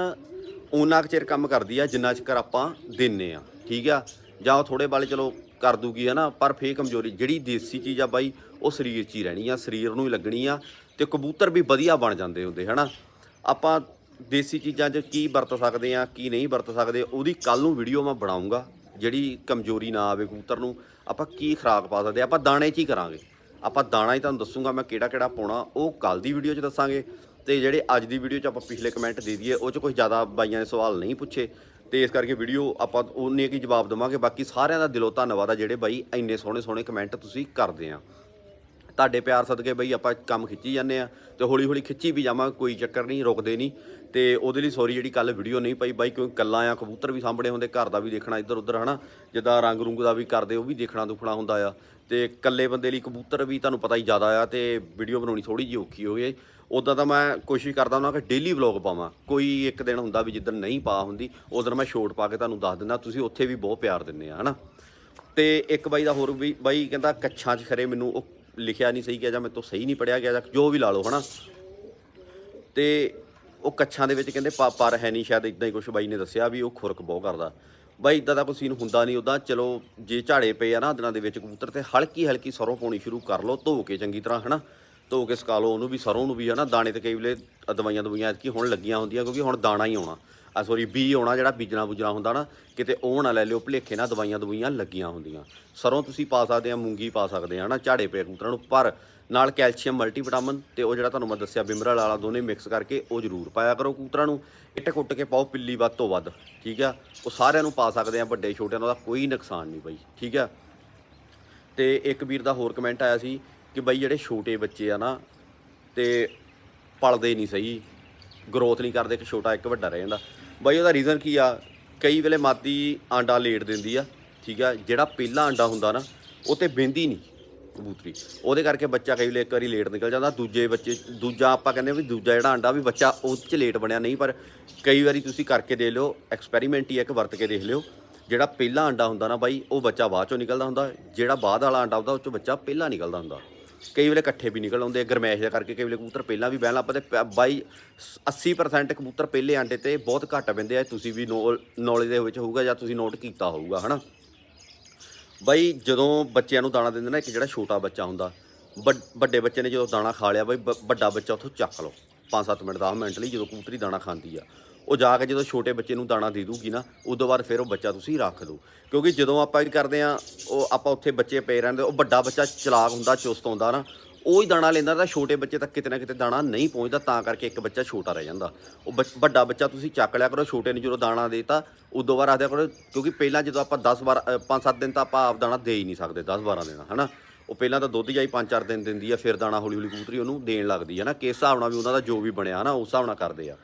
ਉਹਨਾਂ ਕੁ ਚਿਰ ਕੰਮ ਕਰਦੀ ਆ, ਜਿੰਨਾ ਚਿਰ ਆਪਾਂ ਦਿੰਨੇ ਆ, ਠੀਕ ਆ? ਜਾਂ ਉਹ ਥੋੜੇ ਬਾਲੇ ਚਲੋ ਕਰ ਦੂਗੀ, ਹਨਾ? ਪਰ ਫੇਰ ਕਮਜ਼ੋਰੀ, ਜਿਹੜੀ ਦੇਸੀ ਚੀਜ਼ ਆ ਬਾਈ, ਉਹ ਸਰੀਰ 'ਚ ਹੀ ਰਹਿਣੀ ਆ, ਸਰੀਰ ਨੂੰ ਹੀ ਲੱਗਣੀ ਆ ਤੇ ਕਬੂਤਰ ਵੀ ਵਧੀਆ ਬਣ ਜਾਂਦੇ ਹੁੰਦੇ, ਹਨਾ? ਆਪਾਂ ਦੇਸੀ ਚੀਜ਼ਾਂ 'ਚ ਕੀ ਵਰਤ ਸਕਦੇ ਆ, ਕੀ ਨਹੀਂ ਵਰਤ ਸਕਦੇ, ਉਹਦੀ ਕੱਲ ਨੂੰ ਵੀਡੀਓ ਮੈਂ ਬਣਾਉਂਗਾ, ਜਿਹੜੀ ਕਮਜ਼ੋਰੀ ਨਾ ਆਵੇ ਕਬੂਤਰ ਨੂੰ, ਆਪਾਂ ਕੀ ਖੁਰਾਕ ਪਾ ਸਕਦੇ ਆਪਾਂ ਦਾਣੇ 'ਚ ਹੀ ਕਰਾਂਗੇ। ਆਪਾਂ ਦਾਣਾ ਹੀ ਤੁਹਾਨੂੰ ਦੱਸੂਗਾ ਮੈਂ ਕਿਹੜਾ ਕਿਹੜਾ ਪਾਉਣਾ, ਉਹ ਕੱਲ ਦੀ ਵੀਡੀਓ 'ਚ ਦੱਸਾਂਗੇ। ਤੇ ਜਿਹੜੇ ਅੱਜ ਦੀ ਵੀਡੀਓ 'ਚ ਆਪਾਂ ਪਿਛਲੇ ਕਮੈਂਟ ਦੇ ਦਈਏ, ਉਹ 'ਚ ਕੁਝ ਜ਼ਿਆਦਾ ਬਾਈਆਂ ਨੇ ਸਵਾਲ ਨਹੀਂ ਪੁੱਛੇ। ਤੇ ਇਸ ਕਰਕੇ ਵੀਡੀਓ ਆਪਾਂ ਉਹਨੇ ਕੀ ਜਵਾਬ ਦੇਵਾਂਗੇ। ਬਾਕੀ ਸਾਰਿਆਂ ਦਾ ਦਿਲੋਂ ਧੰਨਵਾਦ ਆ ਜਿਹੜੇ ਬਾਈ ਇੰਨੇ ਸੋਹਣੇ ਸੋਹਣੇ ਕਮੈਂਟ ਤੁਸੀਂ ਕਰਦੇ ਆ। ਤੁਹਾਡੇ ਪਿਆਰ ਸਦਕੇ ਬਈ ਆਪਾਂ ਕੰਮ ਖਿੱਚੀ ਜਾਂਦੇ ਆ ਤੇ ਹੌਲੀ ਹੌਲੀ ਖਿੱਚੀ ਵੀ ਜਾਵਾਂ, ਕੋਈ ਚੱਕਰ ਨਹੀਂ, ਰੁਕਦੇ ਨਹੀਂ। ਤੇ ਉਹਦੇ ਲਈ ਸੌਰੀ ਜਿਹੜੀ ਕੱਲ ਵੀਡੀਓ ਨਹੀਂ ਪਾਈ, ਬਾਈ ਕਿਉਂਕਿ ਕੱਲਾ ਆ, ਕਬੂਤਰ ਵੀ ਸਾਹਮਣੇ ਹੁੰਦੇ, ਘਰ ਦਾ ਵੀ ਦੇਖਣਾ ਇੱਧਰ ਉੱਧਰ, ਹਨਾ? ਜਿੱਦਾਂ ਰੰਗ ਰੁੰਗ ਦਾ ਵੀ ਕਰਦੇ, ਉਹ ਵੀ ਦੇਖਣਾ ਦੁਖਣਾ ਹੁੰਦਾ ਆ। ਤੇ ਇਕੱਲੇ ਬੰਦੇ ਲਈ ਕਬੂਤਰ ਵੀ ਤੁਹਾਨੂੰ ਪਤਾ ਹੀ ਜ਼ਿਆਦਾ ਆ, ਤੇ ਵੀਡੀਓ ਬਣਾਉਣੀ ਥੋੜੀ ਜਿਹੀ ਔਖੀ ਹੋ ਗਈ ਉਦਾਂ ਤਾਂ ਮੈਂ ਕੋਸ਼ਿਸ਼ ਕਰਦਾ ਹੁੰਦਾ ਕਿ ਡੇਲੀ ਵਲੌਗ ਪਾਵਾਂ। ਕੋਈ ਇੱਕ ਦਿਨ ਹੁੰਦਾ ਵੀ ਜਿੱਦਣ ਨਹੀਂ ਪਾ ਹੁੰਦੀ ਉਦੋਂ ਮੈਂ ਸ਼ੋਰਟ ਪਾ ਕੇ ਤੁਹਾਨੂੰ ਦੱਸ ਦਿੰਦਾ, ਤੁਸੀਂ ਉੱਥੇ ਵੀ ਬਹੁਤ ਪਿਆਰ ਦਿੰਦੇ ਆ, ਹਨਾ? ਤੇ ਇੱਕ ਬਾਈ ਦਾ ਹੋਰ ਵੀ, ਬਾਈ ਕਹਿੰਦਾ ਕੱਛਾਂ 'ਚ ਖਰੇ ਮੈਨੂੰ ਉਹ ਲਿਖਿਆ ਨਹੀਂ ਸਹੀ ਗਿਆ ਜਾਂ ਮੇਰੇ ਤੋਂ ਸਹੀ ਨਹੀਂ ਪੜਿਆ ਗਿਆ ਜਾਂ ਜੋ ਵੀ ਲਾ ਲਓ, ਹਨਾ? ਤੇ ਉਹ ਕੱਛਾਂ ਦੇ ਵਿੱਚ ਕਹਿੰਦੇ ਪਾ- ਪਰ ਹੈ ਨਹੀਂ ਸ਼ਾਇਦ ਇਦਾਂ ਹੀ ਕੁਝ ਬਾਈ ਨੇ ਦੱਸਿਆ ਵੀ ਉਹ ਖੁਰਕ ਬਹੁਤ ਕਰਦਾ। ਬਾਈ ਇਦਾਂ ਦਾ ਕੋਈ ਸੀਨ ਹੁੰਦਾ ਨਹੀਂ ਉਦਾਂ ਚਲੋ ਜੇ ਝਾੜੇ ਪਏ ਆ ਨਾ ਦਿਨਾਂ ਦੇ ਵਿੱਚ ਕਬੂਤਰ ਤੇ ਹਲਕੀ ਹਲਕੀ ਸਰੋਂ ਪਾਉਣੀ ਸ਼ੁਰੂ ਕਰ ਲਓ, ਧੋ ਕੇ ਚੰਗੀ ਤਰ੍ਹਾਂ, ਹਨਾ? ਧੋ ਕੇ ਸਕਾ ਲਓ ਉਹਨੂੰ ਵੀ, ਸਰੋਂ ਨੂੰ ਵੀ, ਹਨਾ? ਦਾਣੇ ਤੇ ਕਈ ਵੇਲੇ ਦਵਾਈਆਂ ਦਵਾਈਆਂ ਐਤਕੀ ਹੁਣ ਲੱਗੀਆਂ ਹੁੰਦੀਆਂ ਕਿਉਂਕਿ ਹੁਣ ਦਾਣਾ ਹੀ ਆਉਣਾ। ਆ ਸੌਰੀ ਬੀ ਆਉਣਾ ਜਿਹੜਾ ਬੀਜਣਾ ਬੁਜਣਾ ਹੁੰਦਾ ਨਾ, ਕਿਤੇ ਉਹ ਨਾ ਲੈ ਲਿਓ, ਭਲੇਖੇ ਨਾਲ ਦਵਾਈਆਂ ਦਵਾਈਆਂ ਲੱਗੀਆਂ ਹੁੰਦੀਆਂ। ਸਰੋਂ ਤੁਸੀਂ ਪਾ ਸਕਦੇ ਆ, ਮੂੰਗੀ ਪਾ ਸਕਦੇ ਆ ਨਾ ਝਾੜੇ ਪਏ ਕੂਤਰਾਂ ਨੂੰ ਪਰ ਨਾਲ ਕੈਲਸ਼ੀਅਮ ਮਲਟੀਵਿਟਾਮਿਨ ਤੇ ਉਹ ਜਿਹੜਾ ਤੁਹਾਨੂੰ ਮੈਂ ਦੱਸਿਆ, ਬਿਮਰਲ ਵਾਲਾ ਦੋਨੇ ਮਿਕਸ ਕਰਕੇ ਉਹ ਜ਼ਰੂਰ ਪਾਇਆ ਕਰੋ ਕੂਤਰਾਂ ਨੂੰ। ਇੱਟ ਕੁੱਟ ਕੇ ਪਾਓ ਪਿੱਲੀ ਵੱਧ ਤੋਂ ਵੱਧ, ਠੀਕ ਆ? ਉਹ ਸਾਰਿਆਂ ਨੂੰ ਪਾ ਸਕਦੇ ਆ, ਵੱਡੇ ਛੋਟਿਆਂ ਦਾ ਕੋਈ ਨੁਕਸਾਨ ਨਹੀਂ ਬਾਈ, ਠੀਕ ਆ? ਤੇ ਇੱਕ ਵੀਰ ਦਾ ਹੋਰ ਕਮੈਂਟ ਆਇਆ ਸੀ ਕਿ ਬਈ ਜਿਹੜੇ ਛੋਟੇ ਬੱਚੇ ਆ ਨਾ, ਤੇ ਪਲਦੇ ਨਹੀਂ ਸਹੀ ਗਰੋਥ ਨਹੀਂ ਕਰਦੇ, ਇੱਕ ਛੋਟਾ ਇੱਕ ਵੱਡਾ ਰਹਿ ਜਾਂਦਾ। ਬਾਈ, ਉਹਦਾ ਰੀਜ਼ਨ ਕੀ ਆ? ਕਈ ਵੇਲੇ ਮਾਦੀ ਆਂਡਾ ਲੇਟ ਦਿੰਦੀ ਆ, ਠੀਕ ਆ? ਜਿਹੜਾ ਪਹਿਲਾ ਆਂਡਾ ਹੁੰਦਾ ਨਾ, ਉਹ ਤੇ ਬਿੰਦੀ ਨਹੀਂ ਕਬੂਤਰੀ। ਉਹਦੇ ਕਰਕੇ ਬੱਚਾ ਕਈ ਵੇਲੇ ਇੱਕ ਵਾਰੀ ਲੇਟ ਨਿਕਲ ਜਾਂਦਾ। ਦੂਜੇ ਬੱਚੇ, ਦੂਜਾ ਆਪਾਂ ਕਹਿੰਦੇ ਵੀ ਦੂਜਾ ਜਿਹੜਾ ਆਂਡਾ ਵੀ ਬੱਚਾ ਉਹ 'ਚ ਲੇਟ ਬਣਿਆ ਨਹੀਂ, ਪਰ ਕਈ ਵਾਰੀ ਤੁਸੀਂ ਕਰਕੇ ਦੇਖ ਲਿਓ ਐਕਸਪੈਰੀਮੈਂਟ ਹੀ ਆ, ਇੱਕ ਵਰਤ ਕੇ ਦੇਖ ਲਿਓ। ਜਿਹੜਾ ਪਹਿਲਾ ਆਂਡਾ ਹੁੰਦਾ ਨਾ ਬਾਈ, ਉਹ ਬੱਚਾ ਬਾਅਦ ਚੋਂ ਨਿਕਲਦਾ ਹੁੰਦਾ। ਜਿਹੜਾ ਬਾਅਦ ਵਾਲਾ ਆਂਡਾ ਹੁੰਦਾ, ਉਹ ਚੋਂ ਬੱਚਾ ਪਹਿਲਾਂ ਨਿਕਲਦਾ ਹੁੰਦਾ। ਕਈ ਵੇਲੇ ਇਕੱਠੇ ਵੀ ਨਿਕਲ ਆਉਂਦੇ ਗਰਮੈਸ਼ ਦਾ ਕਰਕੇ ਕਈ ਵੇਲੇ ਕਬੂਤਰ ਪਹਿਲਾਂ ਵੀ ਬਹਿਣ ਲੱਗ ਪਏ ਤੇ ਬਾਈ 80% ਕਬੂਤਰ ਪਹਿਲੇ ਆਂਡੇ ਤੇ ਬਹੁਤ ਘੱਟ ਪੈਂਦੇ ਆ, ਤੁਸੀਂ ਵੀ ਨੌਲੇਜ ਦੇ ਵਿੱਚ ਹੋਊਗਾ ਜਾਂ ਤੁਸੀਂ ਨੋਟ ਕੀਤਾ ਹੋਊਗਾ, ਹਨਾ? ਬਾਈ ਜਦੋਂ ਬੱਚਿਆਂ ਨੂੰ ਦਾਣਾ ਦਿੰਦੇ ਨਾ ਇੱਕ ਜਿਹੜਾ ਛੋਟਾ ਬੱਚਾ ਹੁੰਦਾ, ਵੱਡ- ਵੱਡੇ ਬੱਚੇ ਨੇ ਜਦੋਂ ਦਾਣਾ ਖਾ ਲਿਆ, ਬਾਈ ਬ- ਵੱਡਾ ਬੱਚਾ ਉੱਥੋਂ ਚੱਕ ਲਓ 5-7 ਮਿੰਟ 10 ਮਿੰਟ ਲਈ ਜਦੋਂ ਕਬੂਤਰੀ ਦਾਣਾ ਖਾਂਦੀ ਆ। ਉਹ ਜਾ ਕੇ ਜਦੋਂ ਛੋਟੇ ਬੱਚੇ ਨੂੰ ਦਾਣਾ ਦੇ ਦੂਗੀ ਨਾ, ਉਦੋਂ ਬਾਅਦ ਫਿਰ ਉਹ ਬੱਚਾ ਤੁਸੀਂ ਰੱਖ ਦਿਓ ਕਿਉਂਕਿ ਜਦੋਂ ਆਪਾਂ ਕੀ ਕਰਦੇ ਆ ਉਹ ਆਪਾਂ ਉੱਥੇ ਬੱਚੇ ਪਏ ਰਹਿੰਦੇ, ਉਹ ਵੱਡਾ ਬੱਚਾ ਚਲਾਕ ਹੁੰਦਾ, ਚੁਸਤ ਹੁੰਦਾ ਨਾ, ਉਹ ਹੀ ਦਾਣਾ ਲੈਂਦਾ ਤਾਂ ਛੋਟੇ ਬੱਚੇ ਤੱਕ ਕਿਤੇ ਨਾ ਕਿਤੇ ਦਾਣਾ ਨਹੀਂ ਪਹੁੰਚਦਾ, ਤਾਂ ਕਰਕੇ ਇੱਕ ਬੱਚਾ ਛੋਟਾ ਰਹਿ ਜਾਂਦਾ। ਉਹ ਬੱਚ- ਵੱਡਾ ਬੱਚਾ ਤੁਸੀਂ ਚੱਕ ਲਿਆ ਕਰੋ, ਛੋਟੇ ਨੂੰ ਜਦੋਂ ਦਾਣਾ ਦੇਤਾ, ਉਦੋਂ ਬਾਅਦ ਆਖਦਿਆ ਕਰੋ, ਕਿਉਂਕਿ ਪਹਿਲਾਂ ਜਦੋਂ ਆਪਾਂ 10 12 5-7 ਦਿਨ ਤਾਂ ਆਪਾਂ ਆਪ ਦਾਣਾ ਦੇ ਹੀ ਨਹੀਂ ਸਕਦੇ 10 12 ਦਿਨ, ਹਨਾ? ਉਹ ਪਹਿਲਾਂ ਤਾਂ ਦੁੱਧ ਜਾਈ 5-4 ਦਿਨ ਦਿੰਦੀ ਆ, ਫਿਰ ਦਾਣਾ ਹੌਲੀ ਹੌਲੀ ਕਬੂਤਰੀ ਉਹਨੂੰ ਦੇਣ ਲੱਗਦੀ ਹੈ ਨਾ ਕਿਸ ਹਿਸਾਬ ਨਾਲ ਵੀ ਉਹਨਾਂ ਦਾ ਜੋ ਵੀ ਬਣਿਆ ਨਾ ਉਸ ਹਿਸਾਬ ਨਾਲ ਕਰਦੇ ਆ।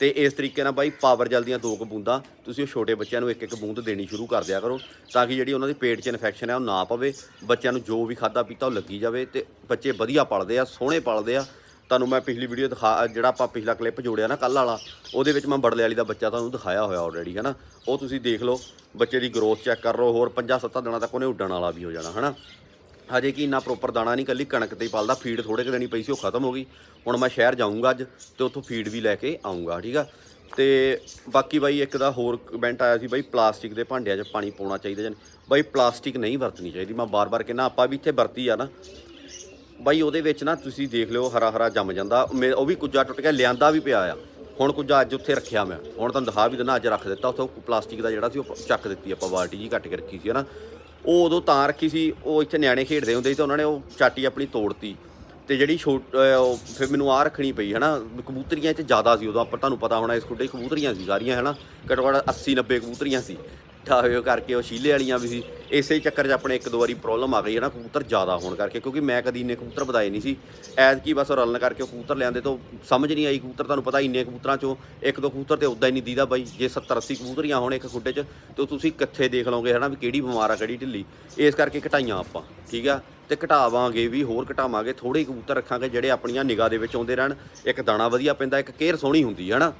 ਤੇ ਇਸ ਤਰੀਕੇ ਨਾਲ ਬਾਈ ਪਾਵਰ ਜਲ ਦੀਆਂ ਦੋ ਕੁ ਬੂੰਦਾਂ ਤੁਸੀਂ ਉਹ ਛੋਟੇ ਬੱਚਿਆਂ ਨੂੰ ਇੱਕ ਇੱਕ ਬੂੰਦ ਦੇਣੀ ਸ਼ੁਰੂ ਕਰ ਦਿਆ ਕਰੋ ਤਾਂ ਕਿ ਜਿਹੜੀ ਉਹਨਾਂ ਦੀ ਪੇਟ 'ਚ ਇਨਫੈਕਸ਼ਨ ਹੈ ਉਹ ਨਾ ਪਵੇ, ਬੱਚਿਆਂ ਨੂੰ ਜੋ ਵੀ ਖਾਦਾ ਪੀਤਾ ਉਹ ਲੱਗੀ ਜਾਵੇ ਤੇ ਬੱਚੇ ਵਧੀਆ ਪਲਦੇ ਆ, ਸੋਹਣੇ ਪਲਦੇ ਆ। ਤੁਹਾਨੂੰ ਮੈਂ ਪਿਛਲੀ ਵੀਡੀਓ ਦਿਖਾ ਜਿਹੜਾ ਆਪਾਂ ਪਿਛਲਾ ਕਲਿੱਪ ਜੋੜਿਆ ਨਾ ਕੱਲ ਵਾਲਾ, ਉਹਦੇ ਵਿੱਚ ਮੈਂ ਬੜਲੇ ਵਾਲੀ ਦਾ ਬੱਚਾ ਤੁਹਾਨੂੰ ਦਿਖਾਇਆ ਹੋਇਆ ਆਲਰੇਡੀ ਹੈ ਨਾ ਉਹ ਤੁਸੀਂ ਦੇਖ ਲਓ, ਬੱਚੇ ਦੀ ਗਰੋਥ ਚੈੱਕ ਕਰ ਲਓ, ਹੋਰ 5-7 ਦਿਨਾਂ ਤੱਕ ਉਹਨੇ ਉੱਡਣ ਵਾਲਾ ਵੀ ਹੋ ਜਾਣਾ ਹੈ ਨਾ ਹਜੇ ਕਿ ਇੰਨਾ ਪ੍ਰੋਪਰ ਦਾਣਾ ਨਹੀਂ, ਕੱਲੀ ਕਣਕ ਤੇ ਹੀ ਪਲਦਾ ਫੀਡ ਥੋੜੇ ਕੁ ਦੇਣੀ ਪਈ ਸੀ, ਉਹ ਖਤਮ ਹੋ ਗਈ। ਹੁਣ ਮੈਂ ਸ਼ਹਿਰ ਜਾਊਂਗਾ ਅੱਜ ਤੇ ਉੱਥੋਂ ਫੀਡ ਵੀ ਲੈ ਕੇ ਆਊਂਗਾ, ਠੀਕ ਆ? ਤੇ ਬਾਕੀ ਬਾਈ ਇੱਕ ਦਾ ਹੋਰ ਕਮੈਂਟ ਆਇਆ ਸੀ ਬਾਈ, ਪਲਾਸਟਿਕ ਦੇ ਭਾਂਡਿਆਂ 'ਚ ਪਾਣੀ ਪਾਉਣਾ ਚਾਹੀਦਾ ਜਾਂ ਬਾਈ ਪਲਾਸਟਿਕ ਨਹੀਂ ਵਰਤਣੀ ਚਾਹੀਦੀ, ਮੈਂ ਬਾਰ-ਬਾਰ ਕਹਿੰਦਾ ਆਪਾਂ ਵੀ ਇੱਥੇ ਵਰਤੀ ਆ ਨਾ। ਬਾਈ ਉਹਦੇ ਵਿੱਚ ਨਾ ਤੁਸੀਂ ਦੇਖ ਲਿਓ ਹਰਾ ਹਰਾ ਜੰਮ ਜਾਂਦਾ। ਮੇ- ਉਹ ਵੀ ਕੁੱਜਾ ਟੁੱਟ ਗਿਆ, ਲਿਆਂਦਾ ਵੀ ਪਿਆ ਆ। ਹੁਣ ਕੁੱਜਾ ਅੱਜ ਉੱਥੇ ਰੱਖਿਆ ਮੈਂ। ਹੁਣ ਤੁਹਾਨੂੰ ਦਿਖਾ ਵੀ ਦਿੰਦਾ, ਅੱਜ ਰੱਖ ਦਿੱਤਾ, ਉੱਥੋਂ ਪਲਾਸਟਿਕ ਦਾ ਜਿਹੜਾ ਸੀ ਉਹ ਚੱਕ ਦਿੱਤੀ ਆਪਾਂ, ਬਾਲਟੀ ਜੀ ਕੱਟ ਕੇ ਰੱਖੀ ਸੀ ਹਨਾ। ਉਹ ਉਦੋਂ ਤਾਂ ਰੱਖੀ ਸੀ, ਉਹ ਇੱਥੇ ਨਿਆਣੇ ਖੇਡਦੇ ਹੁੰਦੇ ਸੀ ਤਾਂ ਉਹਨਾਂ ਨੇ ਉਹ ਚਾਟੀ ਆਪਣੀ ਤੋੜਤੀ। ਤੇ ਜਿਹੜੀ ਛੋਟ ਉਹ ਫਿਰ ਮੈਨੂੰ ਆ ਰੱਖਣੀ ਪਈ, ਹਨਾ? ਵੀ ਕਬੂਤਰੀਆਂ 'ਚ ਜ਼ਿਆਦਾ ਸੀ ਉਦੋਂ, ਆਪਾਂ, ਤੁਹਾਨੂੰ ਪਤਾ ਹੋਣਾ ਇਸ ਖੁੱਡੇ 'ਚ ਕਬੂਤਰੀਆਂ ਸੀ ਸਾਰੀਆਂ, ਹਨਾ? ਘੱਟੋ ਘੱਟ 80 90 ਕਬੂਤਰੀਆਂ ਸੀ। ਠਾਵੇ ਕਰਕੇ ਉਹ ਸ਼ੀਲੇ ਵਾਲੀਆਂ ਵੀ ਸੀ। ਇਸੇ ਚੱਕਰ 'ਚ ਆਪਣੇ ਇੱਕ ਦੋ ਵਾਰੀ ਪ੍ਰੋਬਲਮ ਆ ਗਈ ਹੈ ਨਾ, ਕਬੂਤਰ ਜ਼ਿਆਦਾ ਹੋਣ ਕਰਕੇ, ਕਿਉਂਕਿ ਮੈਂ ਕਦੀ ਇੰਨੇ ਕਬੂਤਰ ਵਧਾਏ ਨਹੀਂ ਸੀ। ਐਦ ਕੀ ਬਸ ਉਹ ਰਲਣ ਕਰਕੇ ਉਹ ਕਬੂਤਰ ਲਿਆਂਦੇ ਤੋਂ ਸਮਝ ਨਹੀਂ ਆਈ ਕਬੂਤਰ, ਤੁਹਾਨੂੰ ਪਤਾ ਇੰਨੇ ਕਬੂਤਰਾਂ 'ਚੋਂ ਇੱਕ ਦੋ ਕਬੂਤਰ ਤੇ ਉਦਾਂ ਹੀ ਨਹੀਂ ਦੀਦਾ ਬਾਈ। ਜੇ 70 80 ਕਬੂਤਰੀਆਂ ਹੋਣ ਇੱਕ ਖੁੱਡੇ 'ਚ, ਤੇ ਤੁਸੀਂ ਕਿੱਥੇ ਦੇਖ ਲਓਗੇ ਨਾ ਵੀ ਕਿਹੜੀ ਬਿਮਾਰ ਆ, ਕਿਹੜੀ ਢਿੱਲੀ। ਇਸ ਕਰਕੇ ਘਟਾਈਆਂ ਆਪਾਂ, ਠੀਕ ਆ? ਤੇ ਘਟਾਵਾਂਗੇ ਵੀ, ਹੋਰ ਘਟਾਵਾਂਗੇ ਥੋੜੇ ਕਬੂਤਰ ਰੱਖਾਂਗੇ ਜਿਹੜੇ ਆਪਣੀਆਂ ਨਿਗਾਹ ਦੇ ਵਿੱਚ ਆਉਂਦੇ ਰਹਿਣ। ਇੱਕ ਦਾਣਾ ਵਧੀਆ ਪੈਂਦਾ, ਇੱਕ ਕੇਅਰ ਸੋਹਣੀ ਹੁੰਦੀ ਹੈ ਨਾ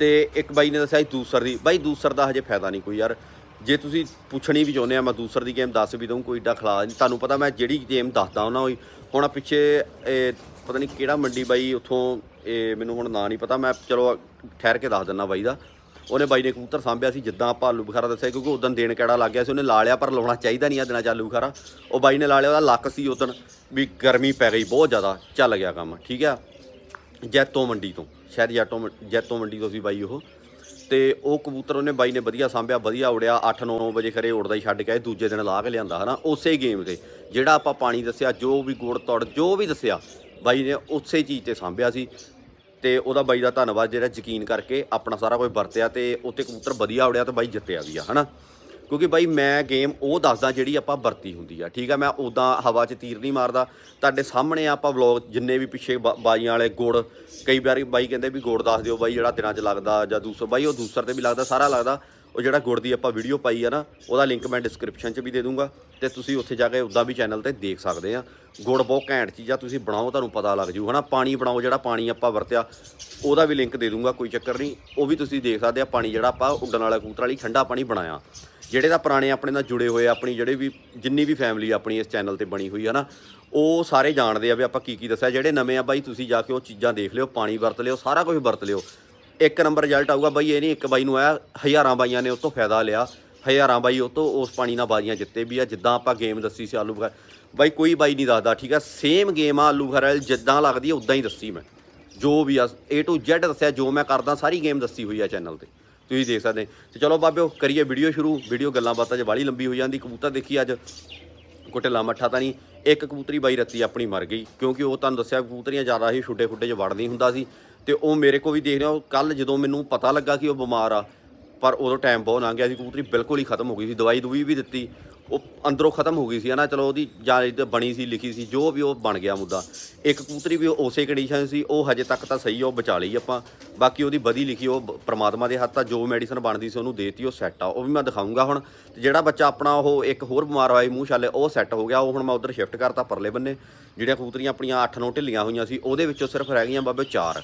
ਤੇ ਇੱਕ ਬਾਈ ਨੇ ਦੱਸਿਆ ਸੀ ਦੂਸਰ ਦੀ। ਬਾਈ ਦੂਸਰ ਦਾ ਹਜੇ ਫਾਇਦਾ ਨਹੀਂ ਕੋਈ ਯਾਰ। ਜੇ ਤੁਸੀਂ ਪੁੱਛਣੀ ਵੀ ਚਾਹੁੰਦੇ ਆ, ਮੈਂ ਦੂਸਰ ਦੀ ਗੇਮ ਦੱਸ ਵੀ ਦਊਂ, ਕੋਈ ਏਡਾ ਖਲਾ ਨਹੀਂ। ਤੁਹਾਨੂੰ ਪਤਾ ਮੈਂ ਜਿਹੜੀ ਗੇਮ ਦੱਸਦਾ ਉਹਨਾਂ ਹੋਈ ਹੁਣ ਪਿੱਛੇ, ਇਹ ਪਤਾ ਨਹੀਂ ਕਿਹੜਾ ਮੰਡੀ ਬਾਈ ਉੱਥੋਂ, ਇਹ ਮੈਨੂੰ ਹੁਣ ਨਾਂ ਨਹੀਂ ਪਤਾ। ਮੈਂ ਚਲੋ ਠਹਿਰ ਕੇ ਦੱਸ ਦਿੰਦਾ ਬਾਈ ਦਾ। ਉਹਨੇ ਬਾਈ ਨੇ ਕਬੂਤਰ ਸਾਂਭਿਆ ਸੀ, ਜਿੱਦਾਂ ਆਪਾਂ ਆਲੂ ਬੁਖਾਰਾ ਦੱਸਿਆ, ਕਿਉਂਕਿ ਉਦੋਂ ਦੇਣ ਕਿਹੜਾ ਲੱਗ ਗਿਆ ਸੀ, ਉਹਨੇ ਲਾ ਲਿਆ ਪਰ ਲਾਉਣਾ ਚਾਹੀਦਾ ਨਹੀਂ ਆ ਦਿਨਾਂ ਚ ਆਲੂ ਬੁਖਾਰਾ। ਉਹ ਬਾਈ ਨੇ ਲਾ ਲਿਆ ਉਹਦਾ ਲੱਕ ਸੀ ਉਦੋਂ ਵੀ ਗਰਮੀ ਪੈ ਗਈ, ਬਹੁਤ ਜ਼ਿਆਦਾ, ਚੱਲ ਗਿਆ ਕੰਮ, ਠੀਕ ਆ? ਜੈਤੋ ਮੰਡੀ ਤੋਂ ਸ਼ਾਇਦ ਜੈਤੋ ਜੈਤੋ ਮੰਡੀ ਤੋਂ ਸੀ ਬਾਈ ਉਹ। ਤੇ ਉਹ ਕਬੂਤਰ ਉਹਨੇ ਬਾਈ ਨੇ ਵਧੀਆ ਸਾਂਭਿਆ, ਵਧੀਆ ਉੜਿਆ 8-9 ਵਜੇ ਖਰੇ ਉੜਦਾ ਹੀ ਛੱਡ ਕੇ ਆਏ, ਦੂਜੇ ਦਿਨ ਲਾ ਕੇ ਲਿਆਂਦਾ, ਹਨਾ? ਉਸੇ ਗੇਮ ਤੇ। ਜਿਹੜਾ ਆਪਾਂ ਪਾਣੀ ਦੱਸਿਆ, ਜੋ ਵੀ ਗੁੜ, ਤੋੜ, ਜੋ ਵੀ ਦੱਸਿਆ, ਬਾਈ ਨੇ ਉਸੇ ਚੀਜ਼ ਤੇ ਸਾਂਭਿਆ ਸੀ। ਤੇ ਉਹਦਾ ਬਾਈ ਦਾ ਧੰਨਵਾਦ ਜਿਹੜਾ ਯਕੀਨ ਕਰਕੇ ਆਪਣਾ ਸਾਰਾ ਕੁਝ ਵਰਤਿਆ ਤੇ ਉੱਤੇ ਕਬੂਤਰ ਵਧੀਆ ਉੜਿਆ ਤੇ ਬਾਈ ਜਿੱਤਿਆ ਵੀ ਆ, ਹਨਾ? ਕਿਉਂਕਿ ਬਾਈ ਮੈਂ ਗੇਮ ਉਹ ਦੱਸਦਾ ਜਿਹੜੀ ਆਪਾਂ ਵਰਤੀ ਹੁੰਦੀ ਆ। ਠੀਕ ਆ, ਮੈਂ ਉਦਾਂ ਹਵਾ 'ਚ ਤੀਰ ਨਹੀਂ ਮਾਰਦਾ। ਤੁਹਾਡੇ ਸਾਹਮਣੇ ਆ ਆਪਾਂ ਵਲੌਗ ਜਿੰਨੇ ਵੀ ਪਿੱਛੇ ਬਾ- ਬਾਈਆਂ ਵਾਲੇ ਗੁੜ, ਕਈ ਵਾਰੀ ਬਾਈ ਕਹਿੰਦੇ ਵੀ ਗੁੜ ਦੱਸ ਦਿਓ ਬਾਈ ਜਿਹੜਾ ਦਿਨਾਂ 'ਚ ਲੱਗਦਾ ਜਾਂ ਦੂਸਰ ਬਾਈ ਉਹ ਦੂਸਰ ਤੇ ਵੀ ਲੱਗਦਾ, ਸਾਰਾ ਲੱਗਦਾ। ਉਹ ਜਿਹੜਾ ਗੁੜ ਦੀ ਆਪਾਂ ਵੀਡੀਓ ਪਾਈ ਆ ਨਾ, ਉਹਦਾ ਲਿੰਕ ਮੈਂ ਡਿਸਕ੍ਰਿਪਸ਼ਨ 'ਚ ਵੀ ਦੇ ਦੂੰਗਾ ਤੇ ਤੁਸੀਂ ਉੱਥੇ ਜਾ ਕੇ ਉਦਾਂ ਵੀ ਚੈਨਲ ਤੇ ਦੇਖ ਸਕਦੇ ਆ। ਗੁੜ ਬਹੁਤ ਘੈਂਟ ਚੀਜ਼ ਆ, ਤੁਸੀਂ ਬਣਾਓ, ਤੁਹਾਨੂੰ ਪਤਾ ਲੱਗ ਜੂ, ਹਨਾ। ਪਾਣੀ ਬਣਾਓ, ਜਿਹੜਾ ਪਾਣੀ ਆਪਾਂ ਵਰਤਿਆ, ਉਹਦਾ ਵੀ ਲਿੰਕ ਦੇ ਦੂੰਗਾ, ਕੋਈ ਚੱਕਰ ਨਹੀਂ। ਉਹ ਵੀ ਤੁਸੀਂ ਦੇਖ ਸਕਦੇ ਆ, ਪਾਣੀ ਜਿਹੜਾ ਆਪਾਂ ਉੱਡਣ ਵਾਲਾ ਕਬੂਤਰ ਵਾਲੀ ਠੰਡਾ ਪਾਣੀ ਬਣਾਇਆ। ਜਿਹੜੇ ਤਾਂ ਪੁਰਾਣੇ ਆਪਣੇ ਨਾਲ ਜੁੜੇ ਹੋਏ ਆਪਣੀ ਜਿਹੜੇ ਵੀ ਜਿੰਨੀ ਵੀ ਫੈਮਿਲੀ ਆਪਣੀ ਇਸ ਚੈਨਲ ਤੇ ਬਣੀ ਹੋਈ ਹੈ ਨਾ ਉਹ ਸਾਰੇ ਜਾਣਦੇ ਆ ਵੀ ਆਪਾਂ ਕੀ ਕੀ ਦੱਸਿਆ। ਜਿਹੜੇ ਨਵੇਂ ਆ ਬਾਈ ਤੁਸੀਂ ਜਾ ਕੇ ਉਹ ਚੀਜ਼ਾਂ ਦੇਖ ਲਿਓ ਪਾਣੀ ਵਰਤ ਲਿਓ ਸਾਰਾ ਕੁਝ ਵਰਤ ਲਿਓ। ਇੱਕ ਨੰਬਰ ਰਿਜ਼ਲਟ ਆਊਗਾ ਬਾਈ ਇਹ ਨਹੀਂ ਇੱਕ ਬਾਈ ਨੂੰ ਆਇਆ ਹਜ਼ਾਰਾਂ ਬਾਈਆਂ ਨੇ ਉਹ ਤੋਂ ਫਾਇਦਾ ਲਿਆ। ਹਜ਼ਾਰਾਂ ਬਾਈ ਉਹ ਤੋਂ ਉਸ ਪਾਣੀ ਨਾਲ ਬਾਜ਼ੀਆਂ ਜਿੱਤੇ ਵੀ ਆ ਜਿੱਦਾਂ ਆਪਾਂ ਗੇਮ ਦੱਸੀ ਸੀ ਆਲੂ ਬੁਖਾਰਾ ਬਾਈ ਕੋਈ ਬਾਈ ਨਹੀਂ ਦੱਸਦਾ ਠੀਕ ਆ? ਸੇਮ ਗੇਮ ਆ ਆਲੂ ਬੁਖਾਰਾ ਵਾਲੀ, ਜਿੱਦਾਂ ਲੱਗਦੀ ਆ ਉਦਾਂ ਹੀ ਦੱਸੀ ਮੈਂ। ਜੋ ਵੀ ਆ A to Z ਦੱਸਿਆ ਜੋ ਮੈਂ ਕਰਦਾ ਸਾਰੀ ਗੇਮ ਦੱਸੀ ਹੋਈ ਆ ਚੈਨਲ ਤੇ। ਤੁਸੀਂ ਦੇਖ ਸਕਦੇ ਤੇ ਚਲੋ ਬਾਬਿਓ, ਕਰੀਏ ਵੀਡੀਓ ਸ਼ੁਰੂ। ਵੀਡੀਓ ਗੱਲਾਂ ਬਾਤਾਂ 'ਚ ਬਾਲੀ ਲੰਬੀ ਹੋ ਜਾਂਦੀ। ਕਬੂਤਰ ਦੇਖੀ ਅੱਜ। ਕੋਈ ਮੱਠਾ ਤਾਂ ਨਹੀਂ। ਇੱਕ ਕਬੂਤਰੀ ਬਾਈ ਰੱਤੀ ਆਪਣੀ ਮਰ ਗਈ। ਕਿਉਂਕਿ ਉਹ ਤੁਹਾਨੂੰ ਦੱਸਿਆ ਕਬੂਤਰੀਆਂ ਜ਼ਿਆਦਾ ਹੀ ਛੁੱਟੇ ਫੁੱਟੇ 'ਚ ਵੜਦੀ ਹੁੰਦਾ ਸੀ। ਤੇ ਉਹ ਮੇਰੇ ਕੋ ਵੀ ਦੇਖ ਰਿਹਾ। ਕੱਲ ਜਦੋਂ ਮੈਨੂੰ ਪਤਾ ਲੱਗਾ ਕਿ ਉਹ ਬਿਮਾਰ ਆ ਪਰ ਉਦੋਂ ਟਾਈਮ ਬਹੁਤ ਲੰਘ ਗਿਆ ਸੀ, ਕਬੂਤਰੀ ਬਿਲਕੁਲ ਹੀ ਖਤਮ ਹੋ ਗਈ ਸੀ, ਦਵਾਈ ਦੂਈ ਵੀ ਦਿੱਤੀ। ਉਹ ਅੰਦਰੋਂ ਖਤਮ ਹੋ ਗਈ ਸੀ, ਹਨਾ, ਚਲੋ ਉਹਦੀ ਜਾਂ ਤੇ ਬਣੀ ਸੀ, ਲਿਖੀ ਸੀ, ਜੋ ਵੀ ਉਹ ਬਣ ਗਿਆ ਮੁੱਦਾ। ਇੱਕ ਕਬੂਤਰੀ ਵੀ ਉਸੇ ਕੰਡੀਸ਼ਨ ਸੀ, ਉਹ ਹਜੇ ਤੱਕ ਤਾਂ ਸਹੀ ਆ, ਉਹ ਬਚਾ ਲਈ ਆਪਾਂ। ਬਾਕੀ ਉਹਦੀ ਬਦੀ ਲਿਖੀ, ਉਹ ਬ- ਪ੍ਰਮਾਤਮਾ ਦੇ ਹੱਥ ਆ, ਜੋ ਮੈਡੀਸਨ ਬਣਦੀ ਸੀ ਉਹਨੂੰ ਦੇਤੀ, ਉਹ ਸੈੱਟ ਆ। ਉਹ ਵੀ ਮੈਂ ਦਿਖਾਉਂਗਾ ਹੁਣ। ਤੇ ਜਿਹੜਾ ਬੱਚਾ ਆਪਣਾ ਉਹ ਇੱਕ ਹੋਰ ਬਿਮਾਰ ਹੋਇਆ ਮੂੰਹ ਛਾਲੇ, ਉਹ ਸੈੱਟ ਹੋ ਗਿਆ। ਉਹ ਹੁਣ ਮੈਂ ਉਧਰ ਸ਼ਿਫਟ ਕਰਤਾ ਪਰਲੇ ਬੰਨੇ। ਜਿਹੜੀਆਂ ਕਬੂਤਰੀਆਂ ਆਪਣੀਆਂ 8-9 ਢਿੱਲੀਆਂ ਹੋਈਆਂ ਸੀ, ਉਹਦੇ ਵਿੱਚੋਂ ਸਿਰਫ ਰਹਿ ਗਈਆਂ ਬਾਬੇ 4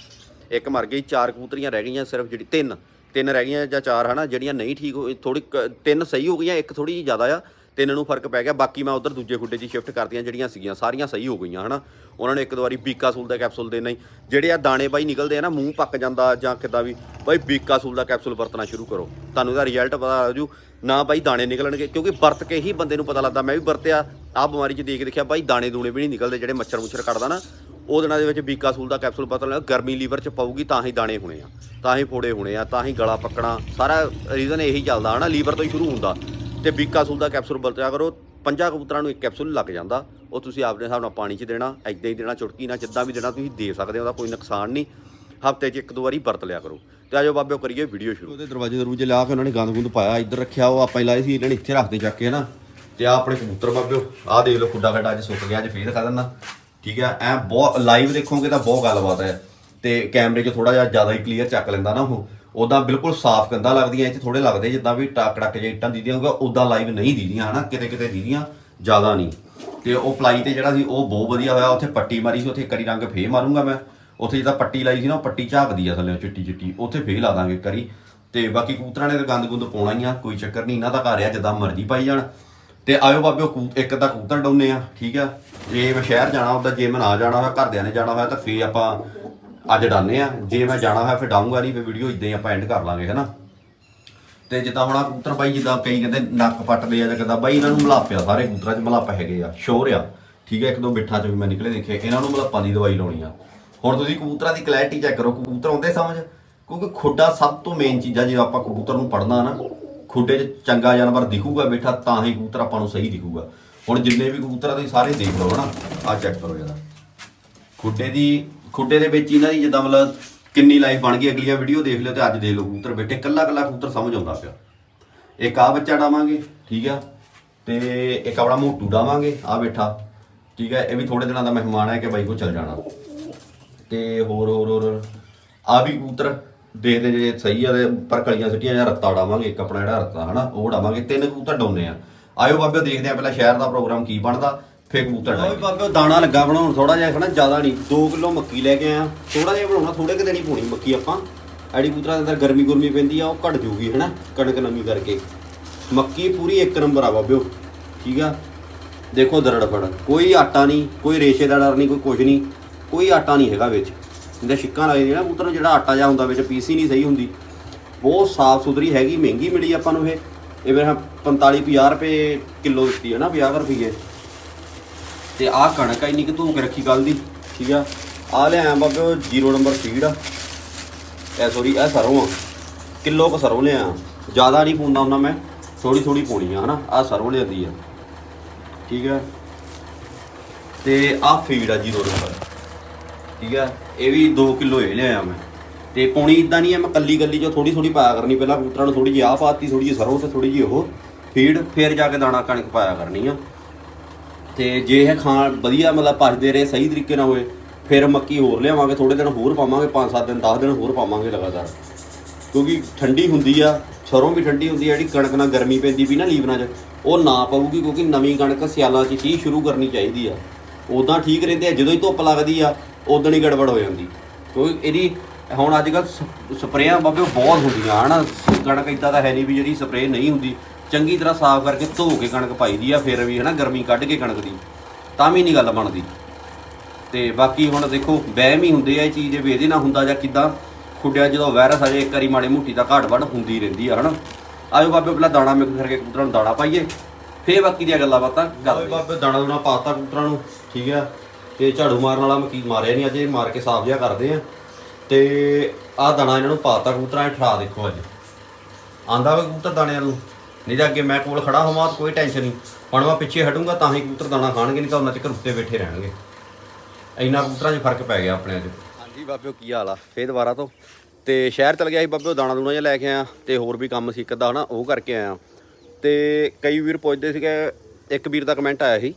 ਇੱਕ ਮਰ ਗਈ, ਚਾਰ ਕਬੂਤਰੀਆਂ ਰਹਿ ਗਈਆਂ ਸਿਰਫ ਜਿਹੜੀ ਤਿੰਨ। ਤਿੰਨ ਰਹਿ ਗਈਆਂ ਜਾਂ ਚਾਰ, ਹਨਾ, ਜਿਹੜੀਆਂ ਨਹੀਂ ਠੀਕ ਹੋਈ ਥੋੜੀ ਤਿੰਨ ਸਹੀ ਹੋ ਗਈਆਂ, ਇੱਕ ਥੋੜੀ ਜਿਹੀ ਜ਼ਿਆਦਾ ਆ, ਤਿੰਨ ਨੂੰ ਫ਼ਰਕ ਪੈ ਗਿਆ, ਬਾਕੀ ਮੈਂ ਉਧਰ ਦੂਜੇ ਖੁੱਡੇ 'ਚ ਸ਼ਿਫਟ ਕਰਤੀਆਂ ਜਿਹੜੀਆਂ ਸੀਗੀਆਂ, ਸਾਰੀਆਂ ਸਹੀ ਹੋ ਗਈਆਂ, ਹਨਾ। ਉਹਨਾਂ ਨੇ ਇੱਕ ਦੋ ਵਾਰੀ ਬੀਕਾਸੂਲ ਦਾ ਕੈਪਸੂਲ ਦੇਣਾ ਹੀ। ਜਿਹੜੇ ਆ ਦਾਣੇ ਬਾਈ ਨਿਕਲਦੇ ਆ ਨਾ, ਮੂੰਹ ਪੱਕ ਜਾਂਦਾ ਜਾਂ ਕਿੱਦਾਂ ਵੀ, ਬਾਈ ਬੀਕਾਸੂਲ ਦਾ ਕੈਪਸੂਲ ਵਰਤਣਾ ਸ਼ੁਰੂ ਕਰੋ। ਤੁਹਾਨੂੰ ਇਹਦਾ ਰਿਜ਼ਲਟ ਪਤਾ ਆ ਜੂ ਨਾ ਬਾਈ ਦਾਣੇ ਨਿਕਲਣਗੇ, ਕਿਉਂਕਿ ਵਰਤ ਕੇ ਹੀ ਬੰਦੇ ਨੂੰ ਪਤਾ ਲੱਗਦਾ। ਮੈਂ ਵੀ ਵਰਤਿਆ, ਆਹ ਬਿਮਾਰੀ 'ਚ ਦੇਖ ਦੇਖਿਆ ਬਾਈ ਦਾਣੇ ਦੂਣੇ ਵੀ ਨਹੀਂ ਨਿਕਲਦੇ ਜਿਹੜੇ ਮੱਛਰ ਮੁੱਛਰ ਕੱਟਦਾ ਨਾ। ਉਹ ਦਿਨਾਂ ਦੇ ਵਿੱਚ ਬੀਕਾਸੂਲ ਦਾ ਕੈਪਸੂਲ ਪਤਾ ਲੱਗਾ ਗਰਮੀ ਲੀਵਰ 'ਚ ਪਾਊਗੀ, ਤਾਂ ਹੀ ਦਾਣੇ ਹੋਣੇ ਆ, ਤਾਂ ਹੀ ਫੋੜੇ ਹੋਣੇ ਆ, ਤਾਂ ਹੀ ਗਲਾ ਪੱਕਣਾ। ਸਾਰਾ ਰੀਜ਼ਨ ਇਹੀ ਚੱਲਦਾ ਹਨਾ, ਲੀਵਰ ਤੋਂ ਹੀ ਸ਼ੁਰੂ ਹੁੰਦਾ। ਤੇ ਬੀਕਾਸੂਲ ਦਾ ਕੈਪਸੂਲ ਵਰਤਿਆ ਕਰੋ, ਪੰਜਾਂ ਕਬੂਤਰਾਂ ਨੂੰ ਇੱਕ ਕੈਪਸੂਲ ਲੱਗ ਜਾਂਦਾ। ਉਹ ਤੁਸੀਂ ਆਪਣੇ ਹਿਸਾਬ ਨਾਲ ਪਾਣੀ 'ਚ ਦੇਣਾ ਐਦਾਂ ਹੀ ਦੇਣਾ, ਚੁਟਕੀ ਨਾਲ ਜਿੱਦਾਂ ਵੀ ਦੇਣਾ, ਤੁਸੀਂ ਦੇ ਸਕਦੇ ਹੋ, ਉਹਦਾ ਕੋਈ ਨੁਕਸਾਨ ਨਹੀਂ। ਹਫ਼ਤੇ 'ਚ ਇੱਕ ਦੋ ਵਾਰੀ ਵਰਤ ਲਿਆ ਕਰੋ। ਤੇ ਆਜੋ ਬਾਬਿਓ ਕਰੀਏ ਵੀਡੀਓ ਸ਼ੁਰੂ। ਉਹਦੇ ਦਰਵਾਜ਼ੇ ਦਰੂਜੇ ਲਾ ਕੇ ਉਹਨਾਂ ਨੇ ਗੰਦ ਗੁੰਦ ਪਾਇਆ, ਇੱਧਰ ਰੱਖਿਆ, ਉਹ ਆਪਾਂ ਹੀ ਲਾਏ ਸੀ, ਇਹਨਾਂ ਨੇ ਇੱਥੇ ਰੱਖਦੇ ਚੱਕ ਕੇ ਨਾ ਤੇ ਆ ਆਪਣੇ ਕਬੂਤਰ ਬਾਬਿਓ ਆਹ ਦੇਖ ਲਓ ਖੁੱਡਾ ਖੱਡਾ ਅੱਜ ਸੁੱਕ ਗਿਆ, ਅੱਜ ਫੇਰ ਦਿਖਾ ਦਿੰਦਾ ਠੀਕ ਆ ਐ ਬਹੁਤ ਲਾਈਵ ਦੇਖੋਗੇ ਤਾਂ ਬਹੁਤ ਗੱਲਬਾਤ ਹੈ। ਤੇ ਕੈਮਰੇ 'ਚ ਥੋੜਾ ਜਿਹਾ ਜ਼ਿਆਦਾ ਹੀ ਕਲੀਅਰ ਚੱਕ ਲੈਂਦਾ ਨਾ ਉਹ। ਉਦਾਂ ਬਿਲਕੁਲ ਸਾਫ਼ ਕੰਧਾਂ ਲੱਗਦੀਆਂ ਇੱਥੇ ਥੋੜੇ ਲੱਗਦੇ ਜਿੱਦਾਂ ਵੀ ਟਕ ਟਕ ਜੇ ਇੱਟਾਂ ਦੀਦੀਆਂ ਹੋਊਗਾ ਉਦਾਂ ਲਾਈਵ ਨਹੀਂ ਦੀਦੀਆਂ ਹਨਾ, ਕਿਤੇ ਕਿਤੇ ਦੀਦੀਆਂ, ਜ਼ਿਆਦਾ ਨਹੀਂ। ਤੇ ਉਹ ਪਲਾਈ ਤੇ ਜਿਹੜਾ ਸੀ, ਉਹ ਬਹੁਤ ਵਧੀਆ ਹੋਇਆ। ਉੱਥੇ ਪੱਟੀ ਮਾਰੀ ਸੀ, ਉੱਥੇ ਕਰੀ ਰੰਗ ਫੇਰ ਮਾਰੂੰਗਾ ਮੈਂ। ਉੱਥੇ ਜਿਹਦਾ ਪੱਟੀ ਲਾਈ ਸੀ ਨਾ ਪੱਟੀ ਝਾਕਦੀ ਆ ਥੱਲੇ ਚਿੱਟੀ ਚਿੱਟੀ, ਉੱਥੇ ਫੇਰ ਲਾ ਦਾਂਗੇ ਕਰੀ ਤੇ ਬਾਕੀ ਕੂਤਰਾਂ ਨੇ ਤਾਂ ਗੰਦ ਗੁੰਦ ਪਾਉਣਾ ਹੀ ਆ, ਕੋਈ ਚੱਕਰ ਨਹੀਂ, ਇਹਨਾਂ ਦਾ ਘਰ ਆ, ਜਿੱਦਾਂ ਮਰਜ਼ੀ ਪਾਈ ਜਾਣ। ਤੇ ਆਇਓ ਬਾਬਿਓ ਕੂ ਇੱਕ ਤਾਂ ਕਬੂਤਰ ਡਾਉਨੇ ਆ, ਠੀਕ ਆ? ਜੇ ਮੈਂ ਸ਼ਹਿਰ ਜਾਣਾ ਹੁੰਦਾ ਜੇ ਮੈਂ ਨਾ ਜਾਣਾ ਹੋਇਆ ਘਰਦਿਆਂ ਨੇ ਜਾਣਾ ਹੋਇਆ ਤਾਂ ਫੇਰ ਆਪਾਂ ਅੱਜ ਡਾਨੇ ਆ। ਜੇ ਮੈਂ ਜਾਣਾ ਹੋਇਆ ਫਿਰ ਡਾਊਂਗਾ ਨਹੀਂ ਫੇ ਵੀਡੀਓ ਇਦਾਂ ਹੀ ਆਪਾਂ ਐਂਡ ਕਰ ਲਾਂਗੇ, ਹਨਾ? ਤੇ ਜਿੱਦਾਂ ਹੁਣ ਆਹ ਕਬੂਤਰ ਬਾਈ ਜਿੱਦਾਂ ਕਈ ਕਹਿੰਦੇ ਨੱਕ ਪੱਟਦੇ ਆ ਜਾਂ ਕਹਿੰਦਾ ਬਾਈ ਇਹਨਾਂ ਨੂੰ ਮਲਾਪਿਆ ਸਾਰੇ ਕਬੂਤਰਾਂ 'ਚ ਮਲਾਪ ਹੈਗੇ ਆ, ਸ਼ੋਰ ਆ। ਠੀਕ ਹੈ ਇੱਕ ਦੋ ਬਿੱਠਾਂ 'ਚ ਵੀ ਮੈਂ ਨਿਕਲੇ ਦੇਖੇ, ਇਹਨਾਂ ਨੂੰ ਮਲਾਪਾਂ ਦੀ ਦਵਾਈ ਲਾਉਣੀ ਆ। ਹੁਣ ਤੁਸੀਂ ਕਬੂਤਰਾਂ ਦੀ ਕਲੈਰਿਟੀ ਚੈੱਕ ਕਰੋ, ਕਬੂਤਰ ਆਉਂਦੇ ਸਮਝ? ਕਿਉਂਕਿ ਖੁੱਡਾ ਸਭ ਤੋਂ ਮੇਨ ਚੀਜ਼ ਆ ਜੇ ਆਪਾਂ ਕਬੂਤਰ ਨੂੰ ਪੜਨਾ ਨਾ ਖੁੱਡੇ 'ਚ ਚੰਗਾ ਜਾਨਵਰ ਦਿਖੂਗਾ, ਬੈਠਾ ਤਾਂ ਹੀ ਕਬੂਤਰ ਆਪਾਂ ਨੂੰ ਸਹੀ ਦਿਖੂਗਾ। ਹੁਣ ਜਿੰਨੇ ਵੀ ਕਬੂਤਰ ਆ ਤੁਸੀਂ ਸਾਰੇ ਦੇਖ ਲਓ ਹਨਾ ਆ ਚੈੱਕ ਕਰੋ ਜਰਾ। ਖੁੱਡੇ ਦੀ, ਖੁੱਡੇ ਦੇ ਵਿੱਚ ਇਹਨਾਂ ਦੀ ਜਿੱਦਾਂ ਮਤਲਬ ਕਿੰਨੀ ਲਾਈਫ ਬਣ ਗਈ, ਅਗਲੀਆਂ ਵੀਡੀਓ ਦੇਖ ਲਿਓ ਤੇ ਅੱਜ ਦੇਖ ਲਓ ਕਬੂਤਰ ਬੈਠੇ ਕੱਲਾ ਕੱਲਾ ਕਬੂਤਰ ਸਮਝ ਆਉਂਦਾ ਪਿਆ। ਇੱਕ ਆ ਬੱਚਾ ਡਾਵਾਂਗੇ, ਠੀਕ ਆ? ਤੇ ਇੱਕ ਆਪਣਾ ਮੋਟੂ ਡਾਵਾਂਗੇ ਆ ਬੈਠਾ, ਠੀਕ ਹੈ ਇਹ ਵੀ ਥੋੜੇ ਦਿਨਾਂ ਦਾ ਮਹਿਮਾਨ ਹੈ ਕਿ ਬਾਈ ਕੋ ਚੱਲ ਜਾਣਾ। ਤੇ ਹੋਰ ਹੋਰ ਹੋਰ ਆ ਵੀ ਕਬੂਤਰ ਦੇਖਦੇ ਜੇ ਸਹੀ ਆ ਤੇ ਪਰ ਕਲੀਆਂ ਸਿੱਟੀਆਂ ਜਾਂ ਰੱਤਾ ਡਾਵਾਂਗੇ ਇੱਕ ਆਪਣਾ ਜਿਹੜਾ ਰੱਤਾ ਹਨਾ ਉਹ ਡਾਵਾਂਗੇ ਤਿੰਨ ਕਬੂਤਰ ਡਾਉਨੇ ਆ। ਆਇਓ ਬਾਬੇ ਦੇਖਦੇ ਆ ਪਹਿਲਾਂ ਸ਼ਹਿਰ ਦਾ ਪ੍ਰੋਗਰਾਮ ਕੀ ਬਣਦਾ ਫੇਰ ਕਬੂਤਰ ਡਾਵਾਂਗੇ। ਬਾਬੇ ਦਾਣਾ ਲੱਗਾ ਬਣਾਉਣ ਥੋੜਾ ਜਿਹਾ ਹਨਾ ਜ਼ਿਆਦਾ ਨਹੀਂ 2 ਕਿਲੋ ਮੱਕੀ ਲੈ ਕੇ ਆਇਆ ਥੋੜਾ ਜਿਹਾ ਬਣਾਉਣਾ ਥੋੜੇ ਕਿ ਦੇਣੀ ਪਾਉਣੀ ਮੱਕੀ ਆਪਾਂ। ਐਡੀ ਕਬੂਤਰਾਂ ਦੇ ਅੰਦਰ ਗਰਮੀ ਗੁਰਮੀ ਪੈਂਦੀ ਆ ਉਹ ਘਟ ਜੂਗੀ ਹਨਾ ਕਣਕ ਨਮੀ ਕਰਕੇ। ਮੱਕੀ ਪੂਰੀ ਇੱਕ ਨੰਬਰ ਆ ਬਾਬਿਓ ਠੀਕ ਆ? ਦੇਖੋ ਦਰੜ ਫੜ ਕੋਈ ਆਟਾ ਨਹੀਂ ਕੋਈ ਰੇਸ਼ੇ ਦਾ ਡਰ ਨਹੀਂ ਕੋਈ ਕੁਝ ਨਹੀਂ ਕੋਈ ਆਟਾ ਨਹੀਂ ਹੈਗਾ ਵਿੱਚ। ਜਿੰਦਾ ਛਿੱਕਾਂ ਲੱਗਦੀਆਂ ਨਾ ਕਬੂਤਰ ਨੂੰ ਜਿਹੜਾ ਆਟਾ ਜਾ ਹੁੰਦਾ ਵਿੱਚ, ਪੀਸੀ ਨਹੀਂ ਸਹੀ ਹੁੰਦੀ। ਬਹੁਤ ਸਾਫ਼ ਸੁਥਰੀ ਹੈਗੀ, ਮਹਿੰਗੀ ਮਿਲੀ ਆਪਾਂ ਨੂੰ ਇਹ। ਇਹ ਮੇਰਾ 45 50 ਰੁਪਏ ਕਿਲੋ ਦਿੱਤੀ ਹੈ ਨਾ 50 ਰੁਪਏ ਤੇ ਆਹ ਕਣਕ ਆ, ਇੰਨੀ ਕਿ ਧੂਕ ਰੱਖੀ ਕੱਲ ਦੀ, ਠੀਕ ਆ। ਆ ਲਿਆ ਬਾਬੇ ਜ਼ੀਰੋ ਨੰਬਰ ਫੀਡ ਆ। ਇਹ ਸੋਰੀ ਇਹ ਸਰੋਂ ਆ। ਕਿਲੋ ਕ ਸਰੋਂ ਲਿਆ। ਜ਼ਿਆਦਾ ਨਹੀਂ ਪਾਉਂਦਾ ਹੁੰਦਾ ਮੈਂ ਥੋੜੀ ਥੋੜੀ ਪਾਉਣੀ ਆ, ਹਨਾ। ਆ ਸਰੋਂ ਲਿਆਂਦੀ ਆ। ਠੀਕ ਆ। ਤੇ ਆ ਫੀਡ ਆ ਜ਼ੀਰੋ ਨੰਬਰ। ਠੀਕ ਆ? ਇਹ ਵੀ 2 ਕਿਲੋ ਇਹ ਲਿਆਇਆ ਮੈਂ। ਤੇ ਪੌਣੀ ਇਦਾਂ ਨਹੀਂ ਆ, ਮੈਂ ਕੱਲੀ ਕੱਲੀ ਜੋ ਥੋੜੀ ਥੋੜੀ ਪਾਇਆ ਕਰਨੀ। ਪਹਿਲਾਂ ਕਬੂਤਰਾਂ ਨੂੰ ਥੋੜੀ ਜਿਹੀ ਆਹ ਪਾਤੀ ਥੋੜੀ ਜਿਹੀ ਸਰੋਂ ਤੇ ਥੋੜੀ ਜਿਹੀ ਉਹ। ਫੀਡ ਫਿਰ ਜਾ ਕੇ ਦਾਣਾ ਕਣਕ ਪਾਇਆ ਕਰਨੀ ਆ। ਤੇ ਜੇ ਇਹ ਖਾਣ ਵਧੀਆ ਮਤਲਬ ਪਚਦੇ ਰਹੇ, ਸਹੀ ਤਰੀਕੇ ਨਾਲ ਹੋਏ, ਫਿਰ ਮੱਕੀ ਹੋਰ ਲਿਆਵਾਂਗੇ ਥੋੜੇ ਦਿਨ ਹੋਰ ਪਾਵਾਂਗੇ 5-7 ਦਿਨ 10 ਦਿਨ ਹੋਰ ਪਾਵਾਂਗੇ ਲਗਾਤਾਰ। ਕਿਉਂਕਿ ਠੰਡੀ ਹੁੰਦੀ ਆ, ਸਰੋਂ ਵੀ ਠੰਡੀ ਹੁੰਦੀ ਆ, ਜਿਹੜੀ ਕਣਕ ਨਾਲ ਗਰਮੀ ਪੈਂਦੀ ਵੀ ਨਾ ਲੀਵਰਾਂ 'ਚ, ਉਹ ਨਾ ਪਊਗੀ ਕਿਉਂਕਿ ਨਵੀਂ ਕਣਕ ਸਿਆਲਾਂ 'ਚ ਹੀ ਸ਼ੁਰੂ ਕਰਨੀ ਚਾਹੀਦੀ ਆ। ਉਦਾਂ ਠੀਕ ਰਹਿੰਦੇ ਆ, ਜਦੋਂ ਹੀ ਧੁੱਪ ਲੱਗਦੀ ਆ ਉਦੋਂ ਹੀ ਗੜਬੜ ਹੋ ਜਾਂਦੀ। ਕਿਉਂਕਿ ਇਹਦੀ ਹੁਣ ਅੱਜ ਕੱਲ ਸਪਰੇਆਂ ਬਾਬੇ ਬਹੁਤ ਹੁੰਦੀਆਂ ਹਨਾ? ਕਣਕ ਇਦਾਂ ਤਾਂ ਹੈ ਨਹੀਂ ਵੀ ਜਿਹੜੀ ਸਪਰੇਅ ਨਹੀਂ ਹੁੰਦੀ। ਚੰਗੀ ਤਰ੍ਹਾਂ ਸਾਫ਼ ਕਰਕੇ ਧੋ ਕੇ ਕਣਕ ਪਾਈਦੀ ਆ ਫਿਰ ਵੀ ਹਨਾ? ਗਰਮੀ ਕੱਢ ਕੇ ਕਣਕ ਦੀ। ਤਾਂ ਵੀ ਨਹੀਂ ਗੱਲ ਬਣਦੀ। ਤੇ ਬਾਕੀ ਹੁਣ ਦੇਖੋ ਵਹਿਮ ਹੀ ਹੁੰਦੇ ਆ ਇਹ ਚੀਜ਼ ਦੇ ਵੀ ਇਹਦੇ ਨਾਲ ਹੁੰਦਾ ਜਾਂ ਕਿਦਾਂ ਖੁੱਡਿਆ ਜਦੋਂ ਵਾਇਰਸ ਆ ਜਾਏ ਇੱਕ ਵਾਰੀ ਮਾੜੀ ਮੋਟੀ ਤਾਂ ਘਾਟ ਵੱਢ ਹੁੰਦੀ ਰਹਿੰਦੀ ਆ ਹਨਾ? ਆਜੋ ਬਾਬੇ ਪਹਿਲਾਂ ਦਾਣਾ ਮਿਕਸ ਕਰਕੇ ਕਬੂਤਰਾਂ ਨੂੰ ਦਾਣਾ ਪਾਈਏ ਫੇਰ ਬਾਕੀ ਦੀਆਂ ਗੱਲਾਂ ਬਾਤਾਂ ਕਰਦੇ ਬਾਬੇ ਦਾਣਾ ਦੂਣਾ ਪਾਤਾ ਕਬੂਤਰਾਂ ਨੂੰ ਠੀਕ ਆ? ਤੇ ਝਾੜੂ ਮਾਰਨ ਵਾਲਾ ਮੈਂ ਕੀ ਮਾਰਿਆ ਨਹੀਂ ਅਜੇ ਮਾਰ ਕੇ ਸਾਫ਼ ਜਿਹਾ ਕਰਦੇ ਆ। ਤੇ ਆਹ ਦਾਣਾ ਇਹਨਾਂ ਨੂੰ ਪਾਤਾ ਕਬੂਤਰਾਂ ਨੇ ਠਾ ਦੇਖੋ ਅੱਜ। ਆਂਦਾ ਵਾ ਕਬੂਤਰ ਦਾਣਿਆਂ ਨੂੰ। ਨਹੀਂ ਤਾਂ ਅੱਗੇ ਮੈਂ ਕੋਲ ਖੜਾ ਹੋਵਾਂ, ਕੋਈ ਟੈਨਸ਼ਨ ਨਹੀਂ। ਹੁਣ ਮੈਂ ਪਿੱਛੇ ਹਟੂੰਗਾ, ਤਾਂ ਹੀ ਕਬੂਤਰ ਦਾਣਾ ਖਾਣਗੇ, ਨਹੀਂ ਤਾਂ ਉਹਨਾਂ ਚਿਰ ਉੱਤੇ ਬੈਠੇ ਰਹਿਣਗੇ। ਇੰਨਾ ਕਬੂਤਰਾਂ 'ਚ ਫ਼ਰਕ ਪੈ ਗਿਆ ਆਪਣੇ 'ਚ ਹਾਂਜੀ ਬਾਬਿਓ, ਕੀ ਹਾਲ ਆ? ਫੇਰ ਦੁਬਾਰਾ ਤੋਂ। ਤੇ ਸ਼ਹਿਰ ਚਲ ਗਿਆ ਸੀ ਬਾਬਿਓ, ਦਾਣਾ ਦੂਣਾ ਜਿਹਾ ਲੈ ਕੇ ਆਇਆ, ਤੇ ਹੋਰ ਵੀ ਕੰਮ ਸੀ ਇੱਕ ਅੱਧਾ, ਹਨਾ, ਉਹ ਕਰਕੇ ਆਇਆ। ਤੇ ਕਈ ਵੀਰ ਪੁੱਛਦੇ ਸੀਗੇ, ਇੱਕ ਵੀਰ ਦਾ ਕਮੈਂਟ ਆਇਆ ਸੀ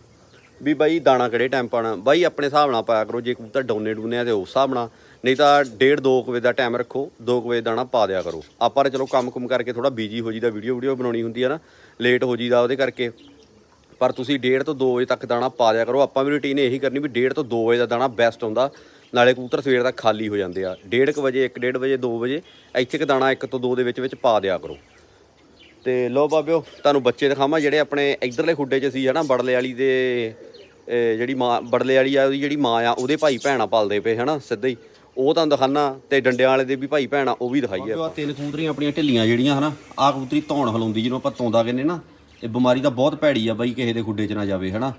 ਵੀ ਬਾਈ ਦਾਣਾ ਕਿਹੜੇ ਟਾਈਮ ਪਾਣਾ ਬਾਈ ਆਪਣੇ ਹਿਸਾਬ ਨਾਲ ਪਾਇਆ ਕਰੋ, ਜੇ ਕਬੂਤਰ ਡੋਨੇ ਡੂਨੇ ਆ ਤੇ ਉਸ ਹਿਸਾਬ ਨਾਲ। ਨਹੀਂ ਤਾਂ ਡੇਢ 2 ਵਜੇ ਦਾ ਟਾਈਮ ਰੱਖੋ 2 ਵਜੇ ਦਾਣਾ ਪਾ ਦਿਆ ਕਰੋ। ਆਪਾਂ ਤਾਂ ਚਲੋ ਕੰਮ ਕੁਮ ਕਰਕੇ ਥੋੜਾ ਬੀਜੀ ਹੋ ਜੀਦਾ ਵੀਡੀਓ ਵੀਡੀਓ ਬਣਾਉਣੀ ਹੁੰਦੀ ਆ ਨਾ ਲੇਟ ਹੋ ਜੀਦਾ ਉਹਦੇ ਕਰਕੇ। ਪਰ ਤੁਸੀਂ 1:30 ਤੋਂ 2 ਵਜੇ ਤੱਕ ਦਾਣਾ ਪਾ ਦਿਆ ਕਰੋ। ਆਪਾਂ ਵੀ ਰੁਟੀਨ ਇਹੀ ਕਰਨੀ ਵੀ 1:30 ਤੋਂ 2 ਵਜੇ ਦਾ ਦਾਣਾ ਬੈਸਟ ਹੁੰਦਾ, ਨਾਲੇ ਕਬੂਤਰ ਸਵੇਰ ਤੱਕ ਖਾਲੀ ਹੋ ਜਾਂਦੇ ਆ। 1:30 ਵਜੇ 1:30 ਵਜੇ 2 ਵਜੇ, ਇੱਥੇ ਕ ਦਾਣਾ 1 ਤੋਂ 2 ਦੇ ਵਿੱਚ ਵਿੱਚ ਪਾ ਦਿਆ ਕਰੋ। ਤੇ ਲੋ ਬਾਬਿਓ, ਤੁਹਾਨੂੰ ਬੱਚੇ ਦਿਖਾਵਾਂ ਜਿਹੜੇ ਆਪਣੇ ਇਧਰਲੇ ਖੁੱਡੇ 'ਚ ਸੀ, ਹਨਾ, ਬੜਲੇ ਵਾਲੀ ਦੇ ਜਿਹੜੀ ਮਾਂ, ਬੜਲੇ ਵਾਲੀ ਆ, ਉਹਦੀ ਜਿਹੜੀ ਮਾਂ ਆ, ਉਹਦੇ ਭਾਈ ਭੈਣਾ ਪਾਲਦੇ ਪਏ, ਹਨਾ, ਸਿੱਧੇ ਹੀ। ਉਹ ਤੁਹਾਨੂੰ ਦਿਖਾਣਾ ਤੇ ਡੰਡਿਆਂ ਵਾਲੇ ਦੇ ਵੀ ਭਾਈ ਭੈਣਾ, ਉਹ ਵੀ ਦਿਖਾਈ ਆ। ਤਿੰਨ ਕਬੂਤਰੀਆਂ ਆਪਣੀਆਂ ਢਿੱਲੀਆਂ ਜਿਹੜੀਆਂ, ਹਨਾ ਆ ਕਬੂਤਰੀ ਧੌਣ ਹਲਾਉਂਦੀ, ਜਿਹਨੂੰ ਆਪਾਂ ਤੋਂਦਾ ਕਹਿੰਦੇ ਨਾ, ਇਹ ਬਿਮਾਰੀ ਤਾਂ ਬਹੁਤ ਭੈੜੀ ਆ ਬਾਈ, ਕਿਸੇ ਦੇ ਖੁੱਡੇ 'ਚ ਨਾ ਜਾਵੇ, ਹਨਾ।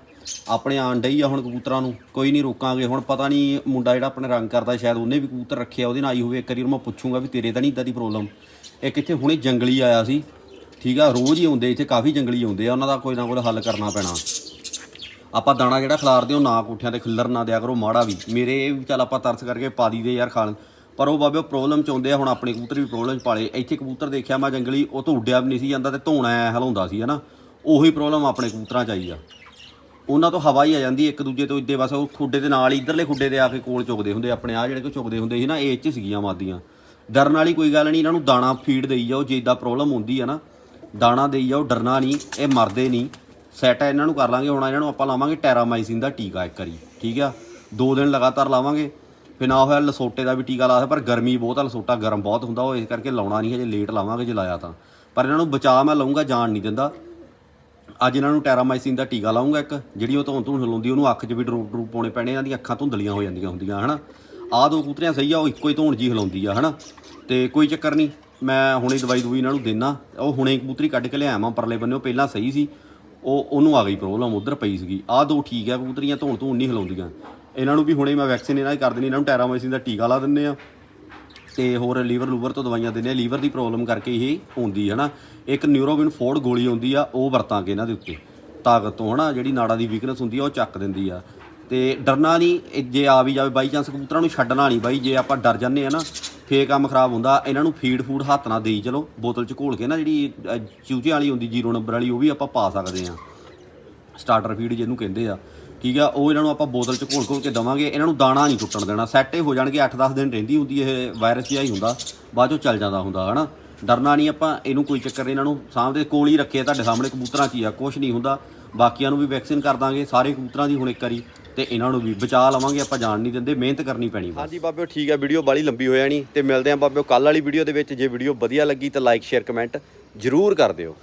ਆਪਣੇ ਆਣ ਡਈ ਆ ਹੁਣ ਕਬੂਤਰਾਂ ਨੂੰ, ਕੋਈ ਨਹੀਂ ਰੋਕਾਂਗੇ, ਹੁਣ ਪਤਾ ਨਹੀਂ ਮੁੰਡਾ ਜਿਹੜਾ ਆਪਣੇ ਰੰਗ ਕਰਦਾ, ਸ਼ਾਇਦ ਉਹਨੇ ਵੀ ਕਬੂਤਰ ਰੱਖਿਆ, ਉਹਦੇ ਨਾਲ ਆਈ ਹੋਵੇ, ਇੱਕ ਵਾਰੀ ਉਹਨੂੰ ਮੈਂ ਪੁੱਛੂੰਗਾ ਵੀ ਤੇਰੇ ਤਾਂ ਨਹੀਂ ਇਦਾਂ ਦੀ ਪ੍ਰੋਬਲਮ ਇਹ ਇੱਥੇ ਹੁਣੇ ਜੰਗਲੀ ਆਇਆ ਸੀ ਠੀਕ ਆ, ਰੋਜ਼ ਹੀ ਆਉਂਦੇ ਇੱਥੇ, ਕਾਫੀ ਜੰਗਲੀ ਆਉਂਦੇ ਆ, ਉਹਨਾਂ ਦਾ ਕੋਈ ਨਾ ਕੋਈ ਹੱਲ ਕਰਨਾ ਪੈਣਾ। ਆਪਾਂ ਦਾਣਾ ਜਿਹੜਾ ਖਿਲਾਰਦੇ ਉਹ ਨਾ ਕੋਠਿਆਂ ਤੇ ਖਿੱਲਰ ਨਾ ਦਿਆ ਕਰੋ, ਮਾੜਾ ਵੀ। ਮੇਰੇ ਇਹ ਵੀ ਚੱਲ ਆਪਾਂ ਤਰਸ ਕਰਕੇ ਪਾ ਦੇ ਯਾਰ ਖਾਣ। ਪਰ ਉਹ ਬਾਬੇ ਪ੍ਰੋਬਲਮ ਚ ਆਉਂਦੇ ਆ, ਹੁਣ ਆਪਣੇ ਕਬੂਤਰ ਵੀ ਪ੍ਰੋਬਲਮ ਚ ਪਾਲੇ। ਇੱਥੇ ਕਬੂਤਰ ਦੇਖਿਆ ਮੈਂ ਜੰਗਲੀ, ਉਹ ਤੋਂ ਉੱਡਿਆ ਵੀ ਨਹੀਂ ਸੀ ਜਾਂਦਾ ਤੇ ਧੋਣਾ ਐ ਹਲਾਉਂਦਾ ਸੀ, ਹਨਾ। ਉਹੀ ਪ੍ਰੋਬਲਮ ਆਪਣੇ ਕਬੂਤਰਾਂ ਚ ਆਈ ਆ। ਉਹਨਾਂ ਤੋਂ ਹਵਾ ਹੀ ਆ ਜਾਂਦੀ, ਇੱਕ ਦੂਜੇ ਤੋਂ ਇੱਦੇ ਬਸ ਉਹ ਖੁੱਡੇ ਦੇ ਨਾਲ ਹੀ, ਇਧਰਲੇ ਖੁੱਡੇ ਦੇ ਆ ਕੇ ਕੋਲ ਚੁਗਦੇ ਹੁੰਦੇ, ਆਪਣੇ ਆ ਜਿਹੜੇ ਕੋ ਚੁਗਦੇ ਹੁੰਦੇ ਸੀ ਨਾ, ਇਹ 'ਚ ਸੀਗੀਆਂ ਮਾਦੀਆਂ। ਡਰਨ ਵਾਲੀ ਕੋਈ ਗੱਲ ਨਹੀਂ, ਇਹਨਾਂ ਨੂੰ ਦਾਣਾ ਫੀਡ ਦੇਈ ਜਾਓ, ਜੇ ਇਦਾਂ ਪ੍ਰੋਬਲਮ ਹੁੰਦੀ ਆ ਨਾ। ਦਾਣਾ ਦੇਈ ਜਾਓ, ਡਰਨਾ ਨਹੀਂ, ਇਹ ਮਰਦੇ ਨਹੀਂ। ਸੈਟ ਇਹਨਾਂ ਨੂੰ ਕਰ ਲਾਂਗੇ, ਹੁਣ ਇਹਨਾਂ ਨੂੰ ਆਪਾਂ ਲਾਵਾਂਗੇ ਟੈਰਾਮਾਈਸਿਨ ਦਾ ਟੀਕਾ ਇੱਕ ਵਾਰੀ, ਠੀਕ ਆ? ਦੋ ਦਿਨ ਲਗਾਤਾਰ ਲਾਵਾਂਗੇ। ਫਿਰ ਨਾ ਹੋਇਆ ਲਸੋਟੇ ਦਾ ਵੀ ਟੀਕਾ ਲਾ ਪਰ ਗਰਮੀ ਬਹੁਤ ਆ, ਲਸੋਟਾ ਗਰਮ ਬਹੁਤ ਹੁੰਦਾ, ਉਹ ਇਸ ਕਰਕੇ ਲਾਉਣਾ ਨਹੀਂ, ਹਜੇ ਲੇਟ ਲਾਵਾਂਗੇ ਜੇ ਲਾਇਆ ਤਾਂ। ਪਰ ਇਹਨਾਂ ਨੂੰ ਬਚਾ ਮੈਂ ਲਊਂਗਾ, ਜਾਣ ਨਹੀਂ ਦਿੰਦਾ। ਅੱਜ ਇਹਨਾਂ ਨੂੰ ਟੈਰਾਮਾਈਸਿਨ ਦਾ ਟੀਕਾ ਲਾਉਂਗਾ ਇੱਕ, ਜਿਹੜੀ ਉਹ ਧੌਣ ਧੂਣ ਹਿਲਾਉਂਦੀ, ਉਹਨੂੰ ਅੱਖ 'ਚ ਵੀ ਡਰੂਪ ਡਰੂਪ ਪਾਉਣੇ ਪੈਣੇ ਇਹਨਾਂ ਦੀਆਂ ਅੱਖਾਂ ਧੁੰਦਲੀਆਂ ਹੋ ਜਾਂਦੀਆਂ ਹੁੰਦੀਆਂ, ਹਨਾ? ਆਹ ਦੋ ਕੂਤਰੀਆਂ ਸਹੀ ਆ, ਉਹ ਇੱਕੋ ਹੀ ਧੌਣ ਜੀ ਹਿਲਾਉਂਦੀ ਆ, ਹਨਾ? ਤੇ ਕੋਈ ਚੱਕਰ ਨਹੀਂ। ਮੈਂ ਹੁਣੇ ਦਵਾਈ ਦੂਈ ਇਹਨਾਂ ਨੂੰ ਦੇਣਾ ਉਹ ਹੁਣੇ ਕਬੂਤਰੀ ਕੱਢ ਕੇ ਲਿਆਇਆ ਮੈਂ ਪਰਲੇ ਬੰਨੇ ਉਹ ਪਹਿਲਾਂ ਸਹੀ ਸੀ, ਉਹ, ਉਹਨੂੰ ਆ ਗਈ ਪ੍ਰੋਬਲਮ ਉਧਰ ਪਈ ਸੀਗੀ। ਆਹ ਦੋ ਠੀਕ ਆ, ਕਬੂਤਰੀਆਂ ਧੋਣ ਧੂਣ ਨਹੀਂ ਹਿਲਾਉਂਦੀਆਂ। ਇਹਨਾਂ ਨੂੰ ਵੀ ਹੁਣੇ ਮੈਂ ਵੈਕਸੀਨ ਇਹਨਾਂ ਦੀ ਕਰ ਦੇਣੀ ਇਹਨਾਂ ਨੂੰ ਟੈਰਾਮਾਈਸਿਨ ਦਾ ਟੀਕਾ ਲਾ ਦਿੰਨੇ ਆ। ਤੇ ਹੋਰ ਲੀਵਰ ਲੂਵਰ ਤੋਂ ਦਵਾਈਆਂ ਦਿੰਦੇ ਆ, ਲੀਵਰ ਦੀ ਪ੍ਰੋਬਲਮ ਕਰਕੇ ਇਹ ਹੁੰਦੀ ਹੈ ਨਾ ਇੱਕ ਨਿਊਰੋਵਿਨ ਫੋਰਡ ਗੋਲੀ ਆਉਂਦੀ ਆ, ਉਹ ਵਰਤਾਂਗੇ ਇਹਨਾਂ ਦੇ ਉੱਤੇ। ਤਾਕਤ ਤੋਂ, ਹਨਾ, ਜਿਹੜੀ ਨਾੜਾ ਦੀ ਵੀਕਨੈਸ ਹੁੰਦੀ ਆ, ਉਹ ਚੱਕ ਦਿੰਦੀ ਆ। ਤੇ ਡਰਨਾ ਨਹੀਂ ਜੇ ਆ ਵੀ ਜਾਵੇ ਬਾਈ ਚਾਂਸ ਕਬੂਤਰਾਂ ਨੂੰ ਛੱਡਣਾ ਨਹੀਂ ਬਾਈ, ਜੇ ਆਪਾਂ ਡਰ ਜਾਂਦੇ ਆ ਨਾ ਫੇਰ ਕੰਮ ਖਰਾਬ ਹੁੰਦਾ ਇਹਨਾਂ ਨੂੰ ਫੀਡ ਫੂਡ ਹੱਥ ਨਾਲ ਦੇਈ ਚਲੋ ਬੋਤਲ ਚ ਘੋਲ ਕੇ ਨਾ ਜਿਹੜੀ ਅ, ਚੂਚੇ ਵਾਲੀ ਹੁੰਦੀ ਜ਼ੀਰੋ ਨੰਬਰ ਵਾਲੀ ਉਹ ਵੀ ਆਪਾਂ ਪਾ ਸਕਦੇ ਆ ਸਟਾਰਟਰ ਫੀਡ ਜਿਹਨੂੰ ਕਹਿੰਦੇ ਆ। ਠੀਕ ਆ ਉਹ ਇਹਨਾਂ ਨੂੰ ਆਪਾਂ ਬੋਤਲ ਚ ਘੋਲ ਘੋਲ ਕੇ ਦਵਾਂਗੇ ਇਹਨਾਂ ਨੂੰ ਦਾਣਾ ਨਹੀਂ ਟੁੱਟਣ ਦੇਣਾ। ਸੈੱਟ ਹੋ ਜਾਣਗੇ 8-10 ਦਿਨ ਰਹਿੰਦੀ ਹੁੰਦੀ ਇਹ ਵਾਇਰਸ ਜਿਹਾ ਹੀ ਹੁੰਦਾ ਬਾਅਦ ਚੋਂ ਚੱਲ ਜਾਂਦਾ ਹੁੰਦਾ ਹਨਾ? ਡਰਨਾ ਨਹੀਂ ਆਪਾਂ, ਇਹਨੂੰ ਕੋਈ ਚੱਕਰ ਨਹੀਂ, ਇਹਨਾਂ ਨੂੰ ਸਾਹਮਣੇ ਕੋਲ ਹੀ ਰੱਖੇ ਤੁਹਾਡੇ ਸਾਹਮਣੇ ਕਬੂਤਰਾਂ 'ਚ ਹੀ ਆ ਕੁਝ ਨਹੀਂ ਹੁੰਦਾ। ਬਾਕੀਆਂ ਨੂੰ ਵੀ ਵੈਕਸੀਨ ਕਰ ਦਾਂਗੇ, ਸਾਰੇ ਕਬੂਤਰਾਂ ਦੀ ਹੁਣ ਇੱਕ ਵਾਰੀ, ਤੇ ਇਹਨਾਂ ਨੂੰ ਵੀ ਬਚਾ ਲਵਾਂਗੇ, ਆਪਾਂ ਜਾਣ ਨਹੀਂ ਦਿੰਦੇ, ਮਿਹਨਤ ਕਰਨੀ ਪੈਣੀ ਹਾਂਜੀ ਬਾਬਿਓ, ਠੀਕ ਆ, ਵੀਡੀਓ ਬਾਲੀ ਲੰਬੀ ਹੋ ਜਾਣੀ ਤੇ ਮਿਲਦੇ ਆਂ ਬਾਬਿਓ ਕੱਲ ਵਾਲੀ ਵੀਡੀਓ ਦੇ ਵਿੱਚ, ਜੇ ਵੀਡੀਓ ਵਧੀਆ ਲੱਗੀ ਤਾਂ ਲਾਈਕ ਸ਼ੇਅਰ ਕਮੈਂਟ ਜ਼ਰੂਰ ਕਰ ਦਿਓ।